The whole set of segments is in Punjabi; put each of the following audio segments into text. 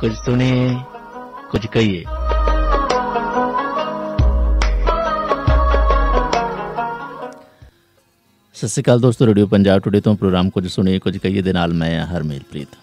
ਕੁਝ ਸੁਣੇ, ਕੁਝ ਕਹੀਏ। ਸਤਿ ਸ਼੍ਰੀ ਅਕਾਲ ਦੋਸਤੋ, ਰੇਡੀਓ ਪੰਜਾਬ ਟੁਡੇ ਤੋਂ ਪ੍ਰੋਗਰਾਮ ਕੁਝ ਸੁਣੇ, ਕੁਝ ਕਹੀਏ ਦੇ ਨਾਲ ਮੈਂ ਹਰਮੇਲਪ੍ਰੀਤ।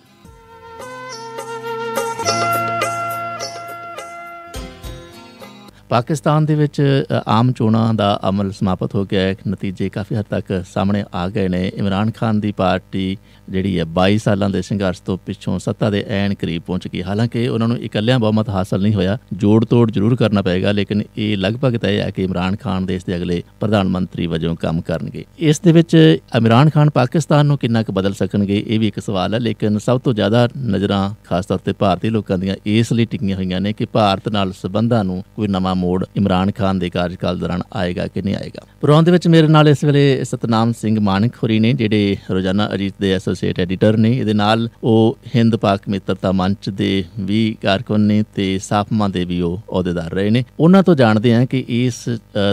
ਪਾਕਿਸਤਾਨ ਦੇ ਵਿੱਚ ਆਮ ਚੋਣਾਂ ਦਾ ਅਮਲ ਸਮਾਪਤ ਹੋ ਗਿਆ ਹੈ। ਨਤੀਜੇ ਕਾਫੀ ਹੱਦ ਤੱਕ ਸਾਹਮਣੇ ਆ ਗਏ ਨੇ। ਇਮਰਾਨ ਖਾਨ ਦੀ ਪਾਰਟੀ ਜਿਹੜੀ ਹੈ 22 ਸਾਲਾਂ ਦੇ ਸੰਘਰਸ਼ ਤੋਂ ਪਿੱਛੋਂ ਸੱਤਾ ਦੇ ਐਨ ਕਰੀਬ ਪਹੁੰਚ ਗਈ। ਹਾਲਾਂਕਿ ਉਹਨਾਂ ਨੂੰ ਇਕੱਲਿਆਂ ਬਹੁਮਤ ਹਾਸਲ ਨਹੀਂ ਹੋਇਆ। ਜੋੜ ਤੋੜ ਜ਼ਰੂਰ ਕਰਨਾ ਪਏਗਾ, ਲੇਕਿਨ ਇਹ ਲਗਭਗ ਤੈਅ ਹੈ ਕਿ ਇਮਰਾਨ ਖਾਨ ਦੇਸ਼ ਦੇ ਅਗਲੇ ਪ੍ਰਧਾਨ ਮੰਤਰੀ ਵਜੋਂ ਕੰਮ ਕਰਨਗੇ। ਇਸ ਦੇ ਵਿੱਚ ਇਮਰਾਨ ਖਾਨ ਪਾਕਿਸਤਾਨ ਨੂੰ ਕਿੰਨਾ ਕੁ ਬਦਲ ਸਕਣਗੇ, ਇਹ ਵੀ ਇੱਕ ਸਵਾਲ ਹੈ। ਲੇਕਿਨ ਸਭ ਤੋਂ ਜ਼ਿਆਦਾ ਨਜ਼ਰਾਂ, ਖਾਸ ਤੌਰ ਤੇ ਭਾਰਤੀ ਲੋਕਾਂ ਦੀਆਂ, ਇਸ ਲਈ ਟਿਕੀਆਂ ਹੋਈਆਂ ਨੇ ਕਿ ਭਾਰਤ ਨਾਲ ਸਬੰਧਾਂ ਨੂੰ ਕੋਈ ਨਵਾਂ ਮੋੜ ਇਮਰਾਨ ਖਾਨ ਦੇ ਕਾਰਜਕਾਲ ਦੌਰਾਨ ਆਏਗਾ ਕਿ ਨਹੀਂ ਆਏਗਾ। ਪ੍ਰੋਗਰਾਮ ਦੇ ਵਿੱਚ ਮੇਰੇ ਨਾਲ ਇਸ ਵੇਲੇ ਸਤਨਾਮ ਸਿੰਘ ਮਾਨਕ ਹੋਰੀ ਨੇ, ਜਿਹੜੇ ਰੋਜ਼ਾਨਾ ਅਜੀਤ ਦੇ ਐਸੋਸੀਏਟ ਐਡੀਟਰ ਨੇ, ਇਹਦੇ ਨਾਲ ਉਹ ਹਿੰਦ ਪਾਕ ਮਿੱਤਰਤਾ ਮੰਚ ਦੇ ਵੀ ਕਾਰਕੁਨ ਨੇ ਤੇ ਸਾਫਮਾ ਦੇ ਵੀ ਉਹ ਅਹੁਦੇਦਾਰ ਰਹੇ ਨੇ। ਉਹਨਾਂ ਤੋਂ ਜਾਣਦੇ ਹਾਂ ਕਿ ਇਸ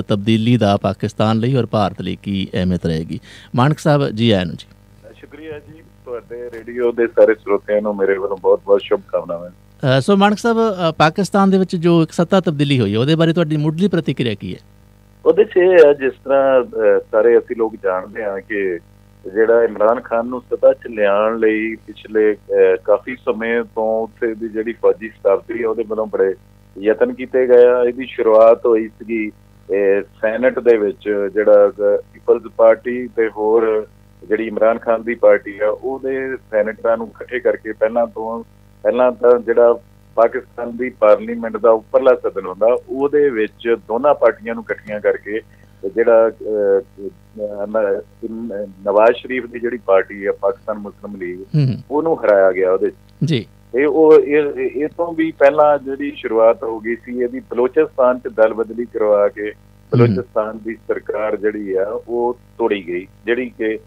ਤਬਦੀਲੀ ਦਾ ਪਾਕਿਸਤਾਨ ਲਈ ਔਰ ਭਾਰਤ ਲਈ ਕੀ ਅਹਿਮੀਅਤ ਰਹੇਗੀ। ਮਾਨਕ ਸਾਹਿਬ, ਜੀ ਆਇਆਂ ਨੂੰ ਜੀ। ਸ਼ੁਕਰੀਆ ਜੀ, ਤੁਹਾਡੇ ਰੇਡੀਓ ਦੇ ਸਾਰੇ ਸਰੋਤਿਆਂ ਨੂੰ ਮੇਰੇ ਵੱਲੋਂ ਬਹੁਤ-ਬਹੁਤ ਸ਼ੁਭ ਸੋ ਮਾਨਕ ਸਾਹਿਬ ਪਾਕਿਸਤਾਨ ਦੇ ਵਿੱਚ ਜੋ ਇੱਕ ਸੱਤਾ ਤਬਦੀਲੀ ਹੋਈ ਉਹਦੇ ਬਾਰੇ ਤੁਹਾਡੀ ਮੁੱਢਲੀ ਪ੍ਰਤੀਕਿਰਿਆ ਕੀ ਹੈ? ਉਹਦੇ 'ਚ ਇਹ ਹੈ, ਜਿਸ ਤਰ੍ਹਾਂ ਸਾਰੇ ਅਸੀਂ ਲੋਕ ਜਾਣਦੇ ਹਾਂ ਕਿ ਜਿਹੜਾ ਇਮਰਾਨ ਖਾਨ ਨੂੰ ਸੱਤਾ 'ਚ ਲਿਆਉਣ ਲਈ ਪਿਛਲੇ ਕਾਫੀ ਸਮੇਂ ਤੋਂ ਉੱਥੇ ਦੀ ਜਿਹੜੀ ਫੌਜੀ ਸਥਾਪਤੀ ਹੈ ਉਹਦੇ ਵੱਲੋਂ ਬੜੇ ਯਤਨ ਕੀਤੇ ਗਏ ਆ। ਇਹਦੀ ਸ਼ੁਰੂਆਤ ਹੋਈ ਸੀਗੀ ਸੈਨੇਟ ਦੇ ਵਿੱਚ, ਜਿਹੜਾ ਪੀਪਲਜ਼ ਪਾਰਟੀ ਤੇ ਹੋਰ ਜਿਹੜੀ ਇਮਰਾਨ ਖਾਨ ਦੀ ਪਾਰਟੀ ਆ, ਉਹਦੇ ਸੈਨੇਟਰਾਂ ਨੂੰ ਇਕੱਠੇ ਕਰਕੇ ਪਹਿਲਾਂ ਤੋਂ ਪਹਿਲਾਂ ਤਾਂ ਜਿਹੜਾ ਪਾਕਿਸਤਾਨ ਦੀ ਪਾਰਲੀਮੈਂਟ ਦਾ ਉੱਪਰਲਾ ਸਦਨ ਹੁੰਦਾ ਉਹਦੇ ਵਿੱਚ ਦੋਨਾਂ ਪਾਰਟੀਆਂ ਨੂੰ ਇਕੱਠੀਆਂ ਕਰਕੇ ਜਿਹੜਾ ਨਵਾਜ਼ ਸ਼ਰੀਫ ਦੀ ਜਿਹੜੀ ਪਾਰਟੀ ਹੈ ਪਾਕਿਸਤਾਨ ਮੁਸਲਿਮ ਲੀਗ ਉਹਨੂੰ ਹਰਾਇਆ ਗਿਆ ਉਹਦੇ ਜੀ। ਇਹ ਉਹ ਇਹ ਤੋਂ ਵੀ ਪਹਿਲਾਂ ਜਿਹੜੀ ਸ਼ੁਰੂਆਤ ਹੋ ਗਈ ਸੀ ਇਹਦੀ ਬਲੋਚਿਸਤਾਨ 'ਚ ਦਲ ਬਦਲੀ ਕਰਵਾ ਕੇ ਬਲੋਚਿਸਤਾਨ ਦੀ ਸਰਕਾਰ ਜਿਹੜੀ ਆ ਉਹ ਤੋੜੀ ਗਈ ਜਿਹੜੀ ਕਿ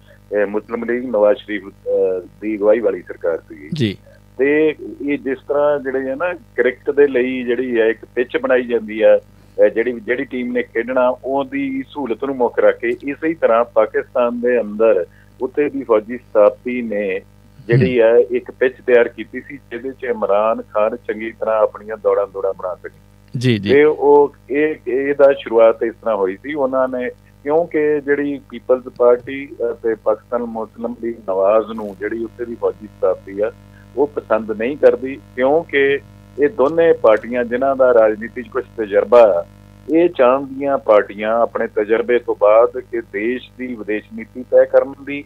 ਮੁਸਲਿਮ ਲੀਗ ਨਵਾਜ਼ ਸ਼ਰੀਫ ਦੀ ਅਗਵਾਈ ਵਾਲੀ ਸਰਕਾਰ ਸੀ ਜੀ। ਤੇ ਇਹ ਜਿਸ ਤਰ੍ਹਾਂ ਜਿਹੜੇ ਹੈ ਨਾ ਕ੍ਰਿਕਟ ਦੇ ਲਈ ਜਿਹੜੀ ਹੈ ਇੱਕ ਪਿੱਚ ਬਣਾਈ ਜਾਂਦੀ ਹੈ ਜਿਹੜੀ ਜਿਹੜੀ ਟੀਮ ਨੇ ਖੇਡਣਾ ਉਹਦੀ ਸਹੂਲਤ ਨੂੰ ਮੁੱਖ ਰੱਖ ਕੇ ਇਸੇ ਤਰ੍ਹਾਂ ਪਾਕਿਸਤਾਨ ਦੇ ਅੰਦਰ ਉੱਤੇ ਦੀ ਫੌਜੀ ਸਥਾਪਤੀ ਨੇ ਜਿਹੜੀ ਹੈ। ਇੱਕ ਪਿੱਚ ਤਿਆਰ ਕੀਤੀ ਸੀ ਜਿਹਦੇ 'ਚ ਇਮਰਾਨ ਖਾਨ ਚੰਗੀ ਤਰ੍ਹਾਂ ਆਪਣੀਆਂ ਦੌੜਾਂ ਦੌੜਾਂ ਬਣਾ ਸਕੇ। ਜੀ ਜੀ। ਤੇ ਉਹ ਇਹ ਇਹਦਾ ਸ਼ੁਰੂਆਤ ਇਸ ਤਰ੍ਹਾਂ ਹੋਈ ਸੀ। ਉਹਨਾਂ ਨੇ ਕਿਉਂਕਿ ਜਿਹੜੀ ਪੀਪਲਜ਼ ਪਾਰਟੀ ਤੇ ਪਾਕਿਸਤਾਨ ਮੁਸਲਿਮ ਲੀਗ ਨਵਾਜ਼ ਨੂੰ ਜਿਹੜੀ ਉੱਤੇ ਦੀ ਫੌਜੀ ਸਥਾਪਤੀ ਆ ਉਹ ਪਸੰਦ ਨਹੀਂ ਕਰਦੀ ਕਿਉਂਕਿ ਇਹ ਦੋਨੇ ਪਾਰਟੀਆਂ ਜਿਨ੍ਹਾਂ ਦਾ ਰਾਜਨੀਤਿਕ ਕੁਝ ਤਜਰਬਾ ਇਹ ਚਾਹੁੰਦੀਆਂ ਪਾਰਟੀਆਂ ਆਪਣੇ ਤਜਰਬੇ ਤੋਂ ਬਾਅਦ ਕਿ ਦੇਸ਼ ਦੀ ਵਿਦੇਸ਼ ਨੀਤੀ ਤੈਅ ਕਰਨ ਦੀ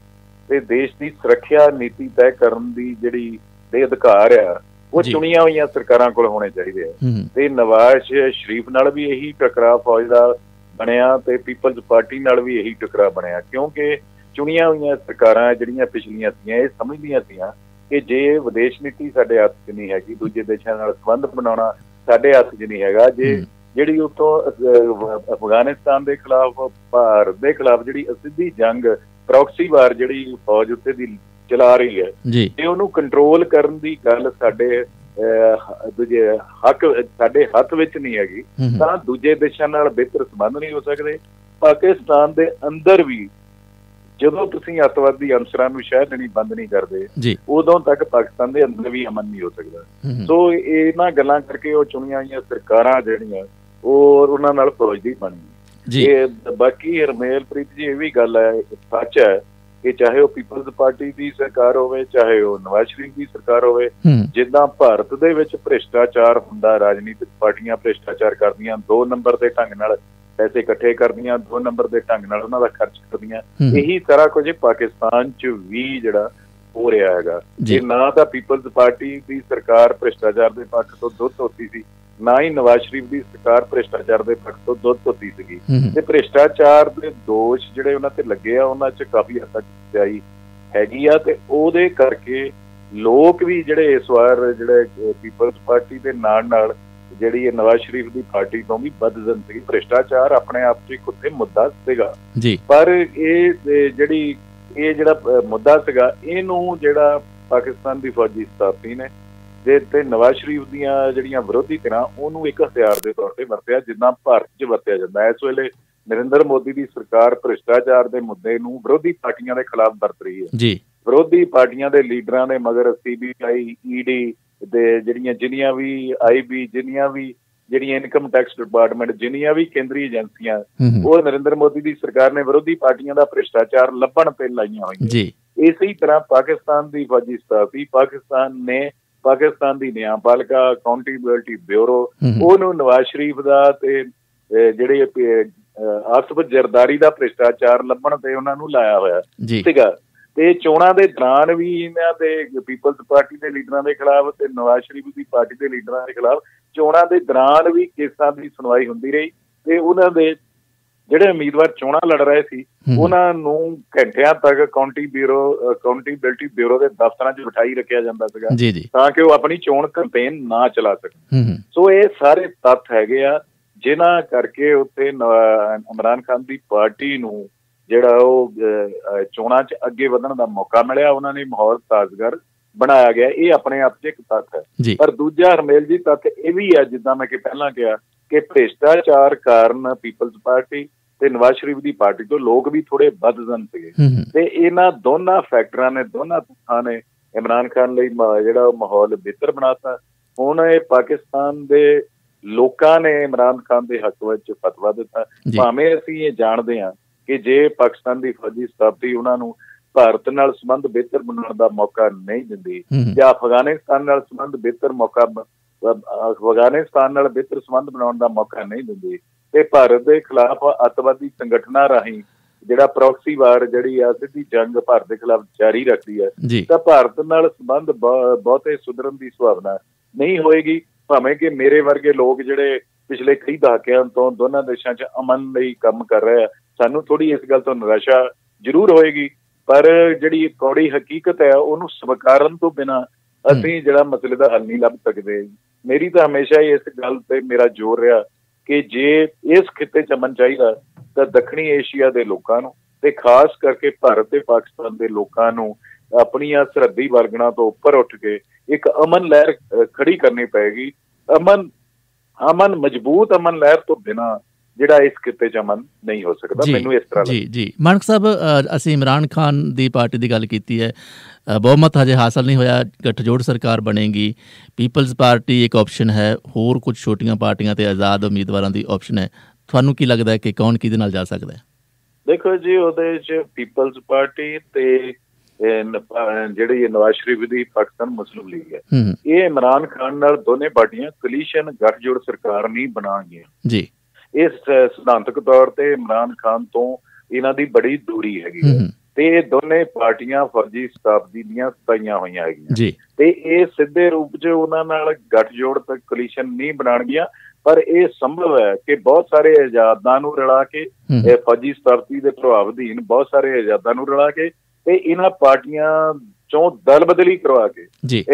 ਤੇ ਦੇਸ਼ ਦੀ ਸੁਰੱਖਿਆ ਨੀਤੀ ਤੈਅ ਕਰਨ ਦੀ ਜਿਹੜੀ ਦੇ ਅਧਿਕਾਰ ਆ ਉਹ ਚੁਣੀਆਂ ਹੋਈਆਂ ਸਰਕਾਰਾਂ ਕੋਲ ਹੋਣੇ ਚਾਹੀਦੇ ਆ। ਤੇ ਨਵਾਜ਼ ਸ਼ਰੀਫ ਨਾਲ ਵੀ ਇਹੀ ਟਕਰਾਅ ਫੌਜ ਦਾ ਬਣਿਆ ਤੇ ਪੀਪਲਜ਼ ਪਾਰਟੀ ਨਾਲ ਵੀ ਇਹੀ ਟਕਰਾਅ ਬਣਿਆ ਕਿਉਂਕਿ ਚੁਣੀਆਂ ਹੋਈਆਂ ਸਰਕਾਰਾਂ ਜਿਹੜੀਆਂ ਪਿਛਲੀਆਂ ਸੀਆਂ ਇਹ ਸਮਝਦੀਆਂ ਸੀਆਂ ਕਿ ਜੇ ਵਿਦੇਸ਼ ਨੀਤੀ ਸਾਡੇ ਹੱਥ 'ਚ ਨਹੀਂ ਹੈਗੀ ਦੂਜੇ ਦੇਸ਼ਾਂ ਨਾਲ ਸੰਬੰਧ ਬਣਾਉਣਾ ਸਾਡੇ ਹੱਥ 'ਚ ਨਹੀਂ ਹੈਗਾ ਜੇ ਜਿਹੜੀ ਉਤੋਂ ਅਫਗਾਨਿਸਤਾਨ ਦੇ ਖਿਲਾਫ ਭਾਰਤ ਦੇ ਖਿਲਾਫ ਜਿਹੜੀ ਅਸਿੱਧੀ ਜੰਗ ਪ੍ਰੌਕਸੀ ਵਾਰ ਜਿਹੜੀ ਫੌਜ ਉੱਤੇ ਦੀ ਚਲਾ ਰਹੀ ਹੈ ਤੇ ਉਹਨੂੰ ਕੰਟਰੋਲ ਕਰਨ ਦੀ ਗੱਲ ਸਾਡੇ ਦੂਜੇ ਹੱਕ ਸਾਡੇ ਹੱਥ ਵਿੱਚ ਨਹੀਂ ਹੈਗੀ ਤਾਂ ਦੂਜੇ ਦੇਸ਼ਾਂ ਨਾਲ ਬਿਹਤਰ ਸੰਬੰਧ ਨਹੀਂ ਹੋ ਸਕਦੇ। ਪਾਕਿਸਤਾਨ ਦੇ ਅੰਦਰ ਵੀ ਜਦੋਂ ਤੁਸੀਂ ਅੱਤਵਾਦੀ ਅੰਸਰਾਂ ਨੂੰ ਸ਼ਹਿ ਦੇਣੀ ਬੰਦ ਨਹੀਂ ਕਰਦੇ ਉਦੋਂ ਤੱਕ ਪਾਕਿਸਤਾਨ ਦੇ ਅੰਦਰ ਵੀ ਅਮਨ ਨਹੀਂ ਹੋ ਸਕਦਾ। ਸੋ ਇਹਨਾਂ ਗੱਲਾਂ ਕਰਕੇ ਉਹ ਚੁਣੀਆਂ ਹੋਈਆਂ ਸਰਕਾਰਾਂ ਜਿਹੜੀਆਂ ਉਹ ਉਹਨਾਂ ਨਾਲ ਫੌਜ ਦੀ ਬਣੀ। ਇਹ ਬਾਕੀ ਹਰਮੇਲਪ੍ਰੀਤ ਜੀ ਇਹ ਵੀ ਗੱਲ ਹੈ ਸੱਚ ਹੈ ਕਿ ਚਾਹੇ ਉਹ ਪੀਪਲਜ਼ ਪਾਰਟੀ ਦੀ ਸਰਕਾਰ ਹੋਵੇ ਚਾਹੇ ਉਹ ਨਵਾਜ਼ ਸ਼ਰੀਫ ਦੀ ਸਰਕਾਰ ਹੋਵੇ ਜਿੱਦਾਂ ਭਾਰਤ ਦੇ ਵਿੱਚ ਭ੍ਰਿਸ਼ਟਾਚਾਰ ਹੁੰਦਾ ਰਾਜਨੀਤਿਕ ਪਾਰਟੀਆਂ ਭ੍ਰਿਸ਼ਟਾਚਾਰ ਕਰਦੀਆਂ ਦੋ ਨੰਬਰ ਦੇ ਢੰਗ ਨਾਲ ਪੈਸੇ ਇਕੱਠੇ ਕਰਦੀਆਂ ਦੋ ਨੰਬਰ ਦੇ ਢੰਗ ਨਾਲ ਉਹਨਾਂ ਦਾ ਖਰਚ ਕਰਦੀਆਂ ਇਹੀ ਸਾਰਾ ਕੁਝ ਪਾਕਿਸਤਾਨ 'ਚ ਵੀ ਜਿਹੜਾ ਹੋ ਰਿਹਾ ਹੈਗਾ। ਇਹ ਨਾ ਤਾਂ ਪੀਪਲਜ਼ ਪਾਰਟੀ ਦੀ ਸਰਕਾਰ ਭ੍ਰਿਸ਼ਟਾਚਾਰ ਦੇ ਪੱਖ ਤੋਂ ਦੁੱਧ ਧੋਤੀ ਸੀ ਨਾ ਹੀ ਨਵਾਜ਼ ਸ਼ਰੀਫ ਦੀ ਸਰਕਾਰ ਭ੍ਰਿਸ਼ਟਾਚਾਰ ਦੇ ਪੱਖ ਤੋਂ ਦੁੱਧ ਧੋਤੀ ਸੀਗੀ। ਤੇ ਭ੍ਰਿਸ਼ਟਾਚਾਰ ਦੇ ਦੋਸ਼ ਜਿਹੜੇ ਉਹਨਾਂ ਤੇ ਲੱਗੇ ਆ ਉਹਨਾਂ 'ਚ ਕਾਫੀ ਹੱਦ ਤੱਕ ਸਚਾਈ ਹੈਗੀ ਆ ਤੇ ਉਹਦੇ ਕਰਕੇ ਲੋਕ ਵੀ ਜਿਹੜੇ ਇਸ ਵਾਰ ਜਿਹੜੇ ਪੀਪਲਜ਼ ਪਾਰਟੀ ਦੇ ਨਾਲ ਨਾਲ ਜਿਹੜੀ ਇਹ ਨਵਾਜ਼ ਸ਼ਰੀਫ ਦੀ ਪਾਰਟੀ ਤੋਂ ਵੀ ਬਦਜ਼ਨ ਸੀ ਭ੍ਰਿਸ਼ਟਾਚਾਰ ਆਪਣੇ ਆਪ 'ਚ ਇੱਕ ਉੱਥੇ ਮੁੱਦਾ ਸੀਗਾ। ਜੀ। ਪਰ ਇਹ ਜਿਹੜੀ ਇਹ ਜਿਹੜਾ ਮੁੱਦਾ ਸੀਗਾ ਇਹਨੂੰ ਜਿਹੜਾ ਪਾਕਿਸਤਾਨ ਦੀ ਫੌਜੀ ਸਥਾਪਤੀ ਨੇ ਦੇ ਤੇ ਨਵਾਜ਼ ਸ਼ਰੀਫ ਦੀਆਂ ਜਿਹੜੀਆਂ ਵਿਰੋਧੀ ਧਿਰਾਂ ਉਹਨੂੰ ਇੱਕ ਹਥਿਆਰ ਦੇ ਤੌਰ ਤੇ ਵਰਤਿਆ ਜਿੱਦਾਂ ਭਾਰਤ 'ਚ ਵਰਤਿਆ ਜਾਂਦਾ। ਇਸ ਵੇਲੇ ਨਰਿੰਦਰ ਮੋਦੀ ਦੀ ਸਰਕਾਰ ਭ੍ਰਿਸ਼ਟਾਚਾਰ ਦੇ ਮੁੱਦੇ ਨੂੰ ਵਿਰੋਧੀ ਪਾਰਟੀਆਂ ਦੇ ਖਿਲਾਫ ਵਰਤ ਰਹੀ ਹੈ। ਜੀ। ਵਿਰੋਧੀ ਪਾਰਟੀਆਂ ਦੇ ਲੀਡਰਾਂ ਦੇ ਮਗਰ ਸੀਬੀਆਈ ਈਡੀ ਤੇ ਜਿਹੜੀਆਂ ਜਿੰਨੀਆਂ ਵੀ ਆਈਬੀ ਜਿੰਨੀਆਂ ਵੀ ਜਿਹੜੀਆਂ ਇਨਕਮ ਟੈਕਸ ਡਿਪਾਰਟਮੈਂਟ ਜਿੰਨੀਆਂ ਵੀ ਕੇਂਦਰੀ ਏਜੰਸੀਆਂ ਉਹ ਨਰਿੰਦਰ ਮੋਦੀ ਦੀ ਸਰਕਾਰ ਨੇ ਵਿਰੋਧੀ ਪਾਰਟੀਆਂ ਦਾ ਭ੍ਰਿਸ਼ਟਾਚਾਰ ਲੱਭਣ ਤੇ ਲਾਈਆਂ ਹੋਈਆਂ ਜੀ। ਇਸੇ ਤਰ੍ਹਾਂ ਪਾਕਿਸਤਾਨ ਦੀ ਫੌਜੀ ਸਤਾਫੀ ਪਾਕਿਸਤਾਨ ਨੇ ਪਾਕਿਸਤਾਨ ਦੀ ਨਿਆਂਪਾਲਿਕਾ ਅਕਾਊਂਟੇਬਿਲਟੀ ਬਿਊਰੋ ਉਹਨੂੰ ਨਵਾਜ਼ ਸ਼ਰੀਫ ਦਾ ਤੇ ਜਿਹੜੇ ਆਸਫ ਜਰਦਾਰੀ ਦਾ ਭ੍ਰਿਸ਼ਟਾਚਾਰ ਲੱਭਣ ਤੇ ਉਹਨਾਂ ਨੂੰ ਲਾਇਆ ਹੋਇਆ ਸੀਗਾ। ਤੇ ਚੋਣਾਂ ਦੇ ਦੌਰਾਨ ਵੀ ਇਹਨਾਂ ਦੇ ਪੀਪਲਸ ਪਾਰਟੀ ਦੇ ਲੀਡਰਾਂ ਦੇ ਖਿਲਾਫ ਤੇ ਨਵਾਜ਼ ਸ਼ਰੀਫ ਦੀ ਪਾਰਟੀ ਦੇ ਲੀਡਰਾਂ ਦੇ ਖਿਲਾਫ ਚੋਣਾਂ ਦੇ ਦੌਰਾਨ ਵੀ ਕੇਸਾਂ ਦੀ ਸੁਣਵਾਈ ਹੁੰਦੀ ਰਹੀ ਤੇ ਉਹਨਾਂ ਦੇ ਜਿਹੜੇ ਉਮੀਦਵਾਰ ਚੋਣਾਂ ਲੜ ਰਹੇ ਸੀ ਉਹਨਾਂ ਨੂੰ ਘੰਟਿਆਂ ਤੱਕ ਕਾਉਂਟੀ ਬਿਊਰੋ ਅਕਾਊਂਟੇਬਿਲਟੀ ਬਿਊਰੋ ਦੇ ਦਫ਼ਤਰਾਂ 'ਚ ਬਿਠਾਈ ਰੱਖਿਆ ਜਾਂਦਾ ਸੀਗਾ ਤਾਂ ਕਿ ਉਹ ਆਪਣੀ ਚੋਣ ਕੈਂਪੇਨ ਨਾ ਚਲਾ ਸਕਣ। ਸੋ ਇਹ ਸਾਰੇ ਤੱਥ ਹੈਗੇ ਆ ਜਿਨ੍ਹਾਂ ਕਰਕੇ ਉੱਤੇ ਇਮਰਾਨ ਖਾਨ ਦੀ ਪਾਰਟੀ ਨੂੰ ਜਿਹੜਾ ਉਹ ਚੋਣਾਂ 'ਚ ਅੱਗੇ ਵਧਣ ਦਾ ਮੌਕਾ ਮਿਲਿਆ ਉਹਨਾਂ ਨੇ ਮਾਹੌਲ ਤਾਜ਼ਗਰ ਬਣਾਇਆ ਗਿਆ। ਇਹ ਆਪਣੇ ਆਪ 'ਚ ਇੱਕ ਤੱਥ ਹੈ। ਪਰ ਦੂਜਾ ਹਰਮੇਲ ਜੀ ਤੱਥ ਇਹ ਵੀ ਹੈ ਜਿੱਦਾਂ ਮੈਂ ਕਿ ਪਹਿਲਾਂ ਕਿਹਾ ਕਿ ਭ੍ਰਿਸ਼ਟਾਚਾਰ ਕਾਰਨ ਪੀਪਲਸ ਪਾਰਟੀ ਤੇ ਨਵਾਜ਼ ਸ਼ਰੀਫ ਦੀ ਪਾਰਟੀ ਤੋਂ ਲੋਕ ਵੀ ਥੋੜੇ ਬਦਜ਼ਨ ਸੀਗੇ। ਤੇ ਇਹਨਾਂ ਦੋਨਾਂ ਫੈਕਟਰਾਂ ਨੇ ਦੋਨਾਂ ਤੱਥਾਂ ਨੇ ਇਮਰਾਨ ਖਾਨ ਲਈ ਜਿਹੜਾ ਮਾਹੌਲ ਬਿਹਤਰ ਬਣਾਤਾ। ਹੁਣ ਇਹ ਪਾਕਿਸਤਾਨ ਦੇ ਲੋਕਾਂ ਨੇ ਇਮਰਾਨ ਖਾਨ ਦੇ ਹੱਕ ਵਿੱਚ ਫਤਵਾ ਦਿੱਤਾ। ਭਾਵੇਂ ਅਸੀਂ ਇਹ ਜਾਣਦੇ ਹਾਂ ਕਿ ਜੇ ਪਾਕਿਸਤਾਨ ਦੀ ਫੌਜੀ ਸਥਾਪਤੀ ਉਹਨਾਂ ਨੂੰ ਭਾਰਤ ਨਾਲ ਸੰਬੰਧ ਬਿਹਤਰ ਬਣਾਉਣ ਦਾ ਮੌਕਾ ਨਹੀਂ ਦਿੰਦੀ ਜਾਂ ਅਫਗਾਨਿਸਤਾਨ ਨਾਲ ਸੰਬੰਧ ਬਿਹਤਰ ਮੌਕਾ ਅਫਗਾਨਿਸਤਾਨ ਨਾਲ ਬਿਹਤਰ ਸੰਬੰਧ ਬਣਾਉਣ ਦਾ ਮੌਕਾ ਨਹੀਂ ਦਿੰਦੀ ਤੇ ਭਾਰਤ ਦੇ ਖਿਲਾਫ ਅਤਵਾਦੀ ਸੰਗਠਨਾਂ ਰਾਹੀਂ ਜਿਹੜਾ ਪ੍ਰੋਕਸੀ ਵਾਰ ਜਿਹੜੀ ਆ ਸਿੱਧੀ ਜੰਗ ਭਾਰਤ ਦੇ ਖਿਲਾਫ ਜਾਰੀ ਰੱਖਦੀ ਹੈ ਤਾਂ ਭਾਰਤ ਨਾਲ ਸੰਬੰਧ ਬਹੁਤੇ ਸੁਧਰਨ ਦੀ ਸੰਭਾਵਨਾ ਨਹੀਂ ਹੋਏਗੀ ਭਾਵੇਂ ਕਿ ਮੇਰੇ ਵਰਗੇ ਲੋਕ ਜਿਹੜੇ ਪਿਛਲੇ ਕਈ ਦਹਾਕਿਆਂ ਤੋਂ ਦੋਨਾਂ ਦੇਸ਼ਾਂ 'ਚ ਅਮਨ ਲਈ ਕੰਮ ਕਰ ਰਹੇ ਸਾਨੂੰ ਥੋੜੀ ਇਸ ਗੱਲ ਤੋਂ ਨਿਰਾਸ਼ਾ ਜ਼ਰੂਰ ਹੋਏਗੀ ਪਰ ਜਿਹੜੀ ਕੌੜੀ ਹਕੀਕਤ ਹੈ ਉਹਨੂੰ ਸਵੀਕਾਰਨ ਤੋਂ ਬਿਨਾ ਅਸੀਂ ਜਿਹੜਾ ਮਸਲੇ ਦਾ ਹੱਲ ਨਹੀਂ ਲੱਭ ਸਕਦੇ। ਮੇਰੀ ਤਾਂ ਹਮੇਸ਼ਾ ਹੀ ਇਸ ਗੱਲ ਤੇ ਮੇਰਾ ਜ਼ੋਰ ਰਿਹਾ ਕਿ ਜੇ ਇਸ ਖਿੱਤੇ 'ਚ ਅਮਨ ਚਾਹੀਦਾ ਤਾਂ ਦੱਖਣੀ ਏਸ਼ੀਆ ਦੇ ਲੋਕਾਂ ਨੂੰ ਤੇ ਖਾਸ ਕਰਕੇ ਭਾਰਤ ਤੇ ਪਾਕਿਸਤਾਨ ਦੇ ਲੋਕਾਂ ਨੂੰ ਆਪਣੀਆਂ ਸਰਹੱਦੀ ਵਰਗਣਾ ਤੋਂ ਉੱਪਰ ਉੱਠ ਕੇ ਇੱਕ ਅਮਨ ਲਹਿਰ ਖੜੀ ਕਰਨੀ ਪਏਗੀ। ਅਮਨ ਅਮਨ ਮਜ਼ਬੂਤ ਅਮਨ ਲਹਿਰ ਤੋਂ ਬਿਨਾ ਜਿਹੜਾ ਇਸ ਕਿਤੇ ਚ ਅਮਨ ਨਹੀਂ ਹੋ ਸਕਦਾ ਮੈਨੂੰ ਇਸ ਤਰ੍ਹਾਂ ਜੀ ਜੀ। ਮਾਨਕ ਸਾਹਿਬ ਅਸੀਂ ਇਮਰਾਨ ਖਾਨ ਦੀ ਪਾਰਟੀ ਦੀ ਗੱਲ ਕੀਤੀ ਹੈ। ਬਹੁਮਤ ਹਜੇ ਹਾਸਲ ਨਹੀਂ ਹੋਇਆ ਗੱਠਜੋੜ ਸਰਕਾਰ ਬਣੇਗੀ। ਪੀਪਲਸ ਪਾਰਟੀ ਇੱਕ ਆਪਸ਼ਨ ਹੈ ਹੋਰ ਕੁਝ ਛੋਟੀਆਂ ਪਾਰਟੀਆਂ ਤੇ ਆਜ਼ਾਦ ਉਮੀਦਵਾਰਾਂ ਦੀ ਆਪਸ਼ਨ ਹੈ। ਤੁਹਾਨੂੰ ਕੀ ਲੱਗਦਾ ਹੈ ਕਿ ਕੌਣ ਕਿਹਦੇ ਨਾਲ ਜਾ ਸਕਦਾ ਹੈ? ਦੇਖੋ ਜੀ ਉਹਦੇ ਚ ਪੀਪਲਸ ਪਾਰਟੀ ਤੇ ਜਿਹੜੀ ਨਵਾਜ਼ ਸ਼ਰੀਫ ਦੀ ਪਾਕਿਸਤਾਨ ਮੁਸਲਿਮ ਲੀਗ ਹੈ। ਇਹ ਇਮਰਾਨ ਖਾਨ ਨਾਲ ਦੋਨੇ ਪਾਰਟੀਆਂ ਕਲੀਸ਼ਨ ਗੱਠਜੋੜ ਸਰਕਾਰ ਨਹੀਂ ਬਣਾਉਣਗੀਆਂ। ਜੀ। ਇਸ ਸਿਧਾਂਤਕ ਤੌਰ ਤੇ ਇਮਰਾਨ ਖਾਨ ਤੋਂ ਇਹਨਾਂ ਦੀ ਬੜੀ ਦੂਰੀ ਹੈਗੀ ਹੈ। ਤੇ ਇਹ ਦੋਨੇ ਪਾਰਟੀਆਂ ਫਰਜ਼ੀ ਸਤਾਬਦੀ ਦੀਆਂ ਸਤਾਈਆਂ ਹੋਈਆਂ ਹੈਗੀਆਂ। ਜੀ। ਤੇ ਇਹ ਸਿੱਧੇ ਰੂਪ 'ਚ ਉਹਨਾਂ ਨਾਲ ਗੱਠਜੋੜ ਤੱਕ ਕਲੀਸ਼ਨ ਨਹੀਂ ਬਣਾਣਗੀਆਂ ਪਰ ਇਹ ਸੰਭਵ ਹੈ ਕਿ ਬਹੁਤ ਸਾਰੇ ਆਜ਼ਾਦਾਂ ਨੂੰ ਰਲਾ ਕੇ ਇਹ ਫੌਜੀ ਸਤਾਬਦੀ ਦੇ ਪ੍ਰਭਾਵ ਅਧੀਨ ਬਹੁਤ ਸਾਰੇ ਆਜ਼ਾਦਾਂ ਨੂੰ ਰਲਾ ਕੇ ਤੇ ਇਹਨਾਂ ਪਾਰਟੀਆਂ ਚੋਂ ਦਲ ਬਦਲੀ ਕਰਵਾ ਕੇ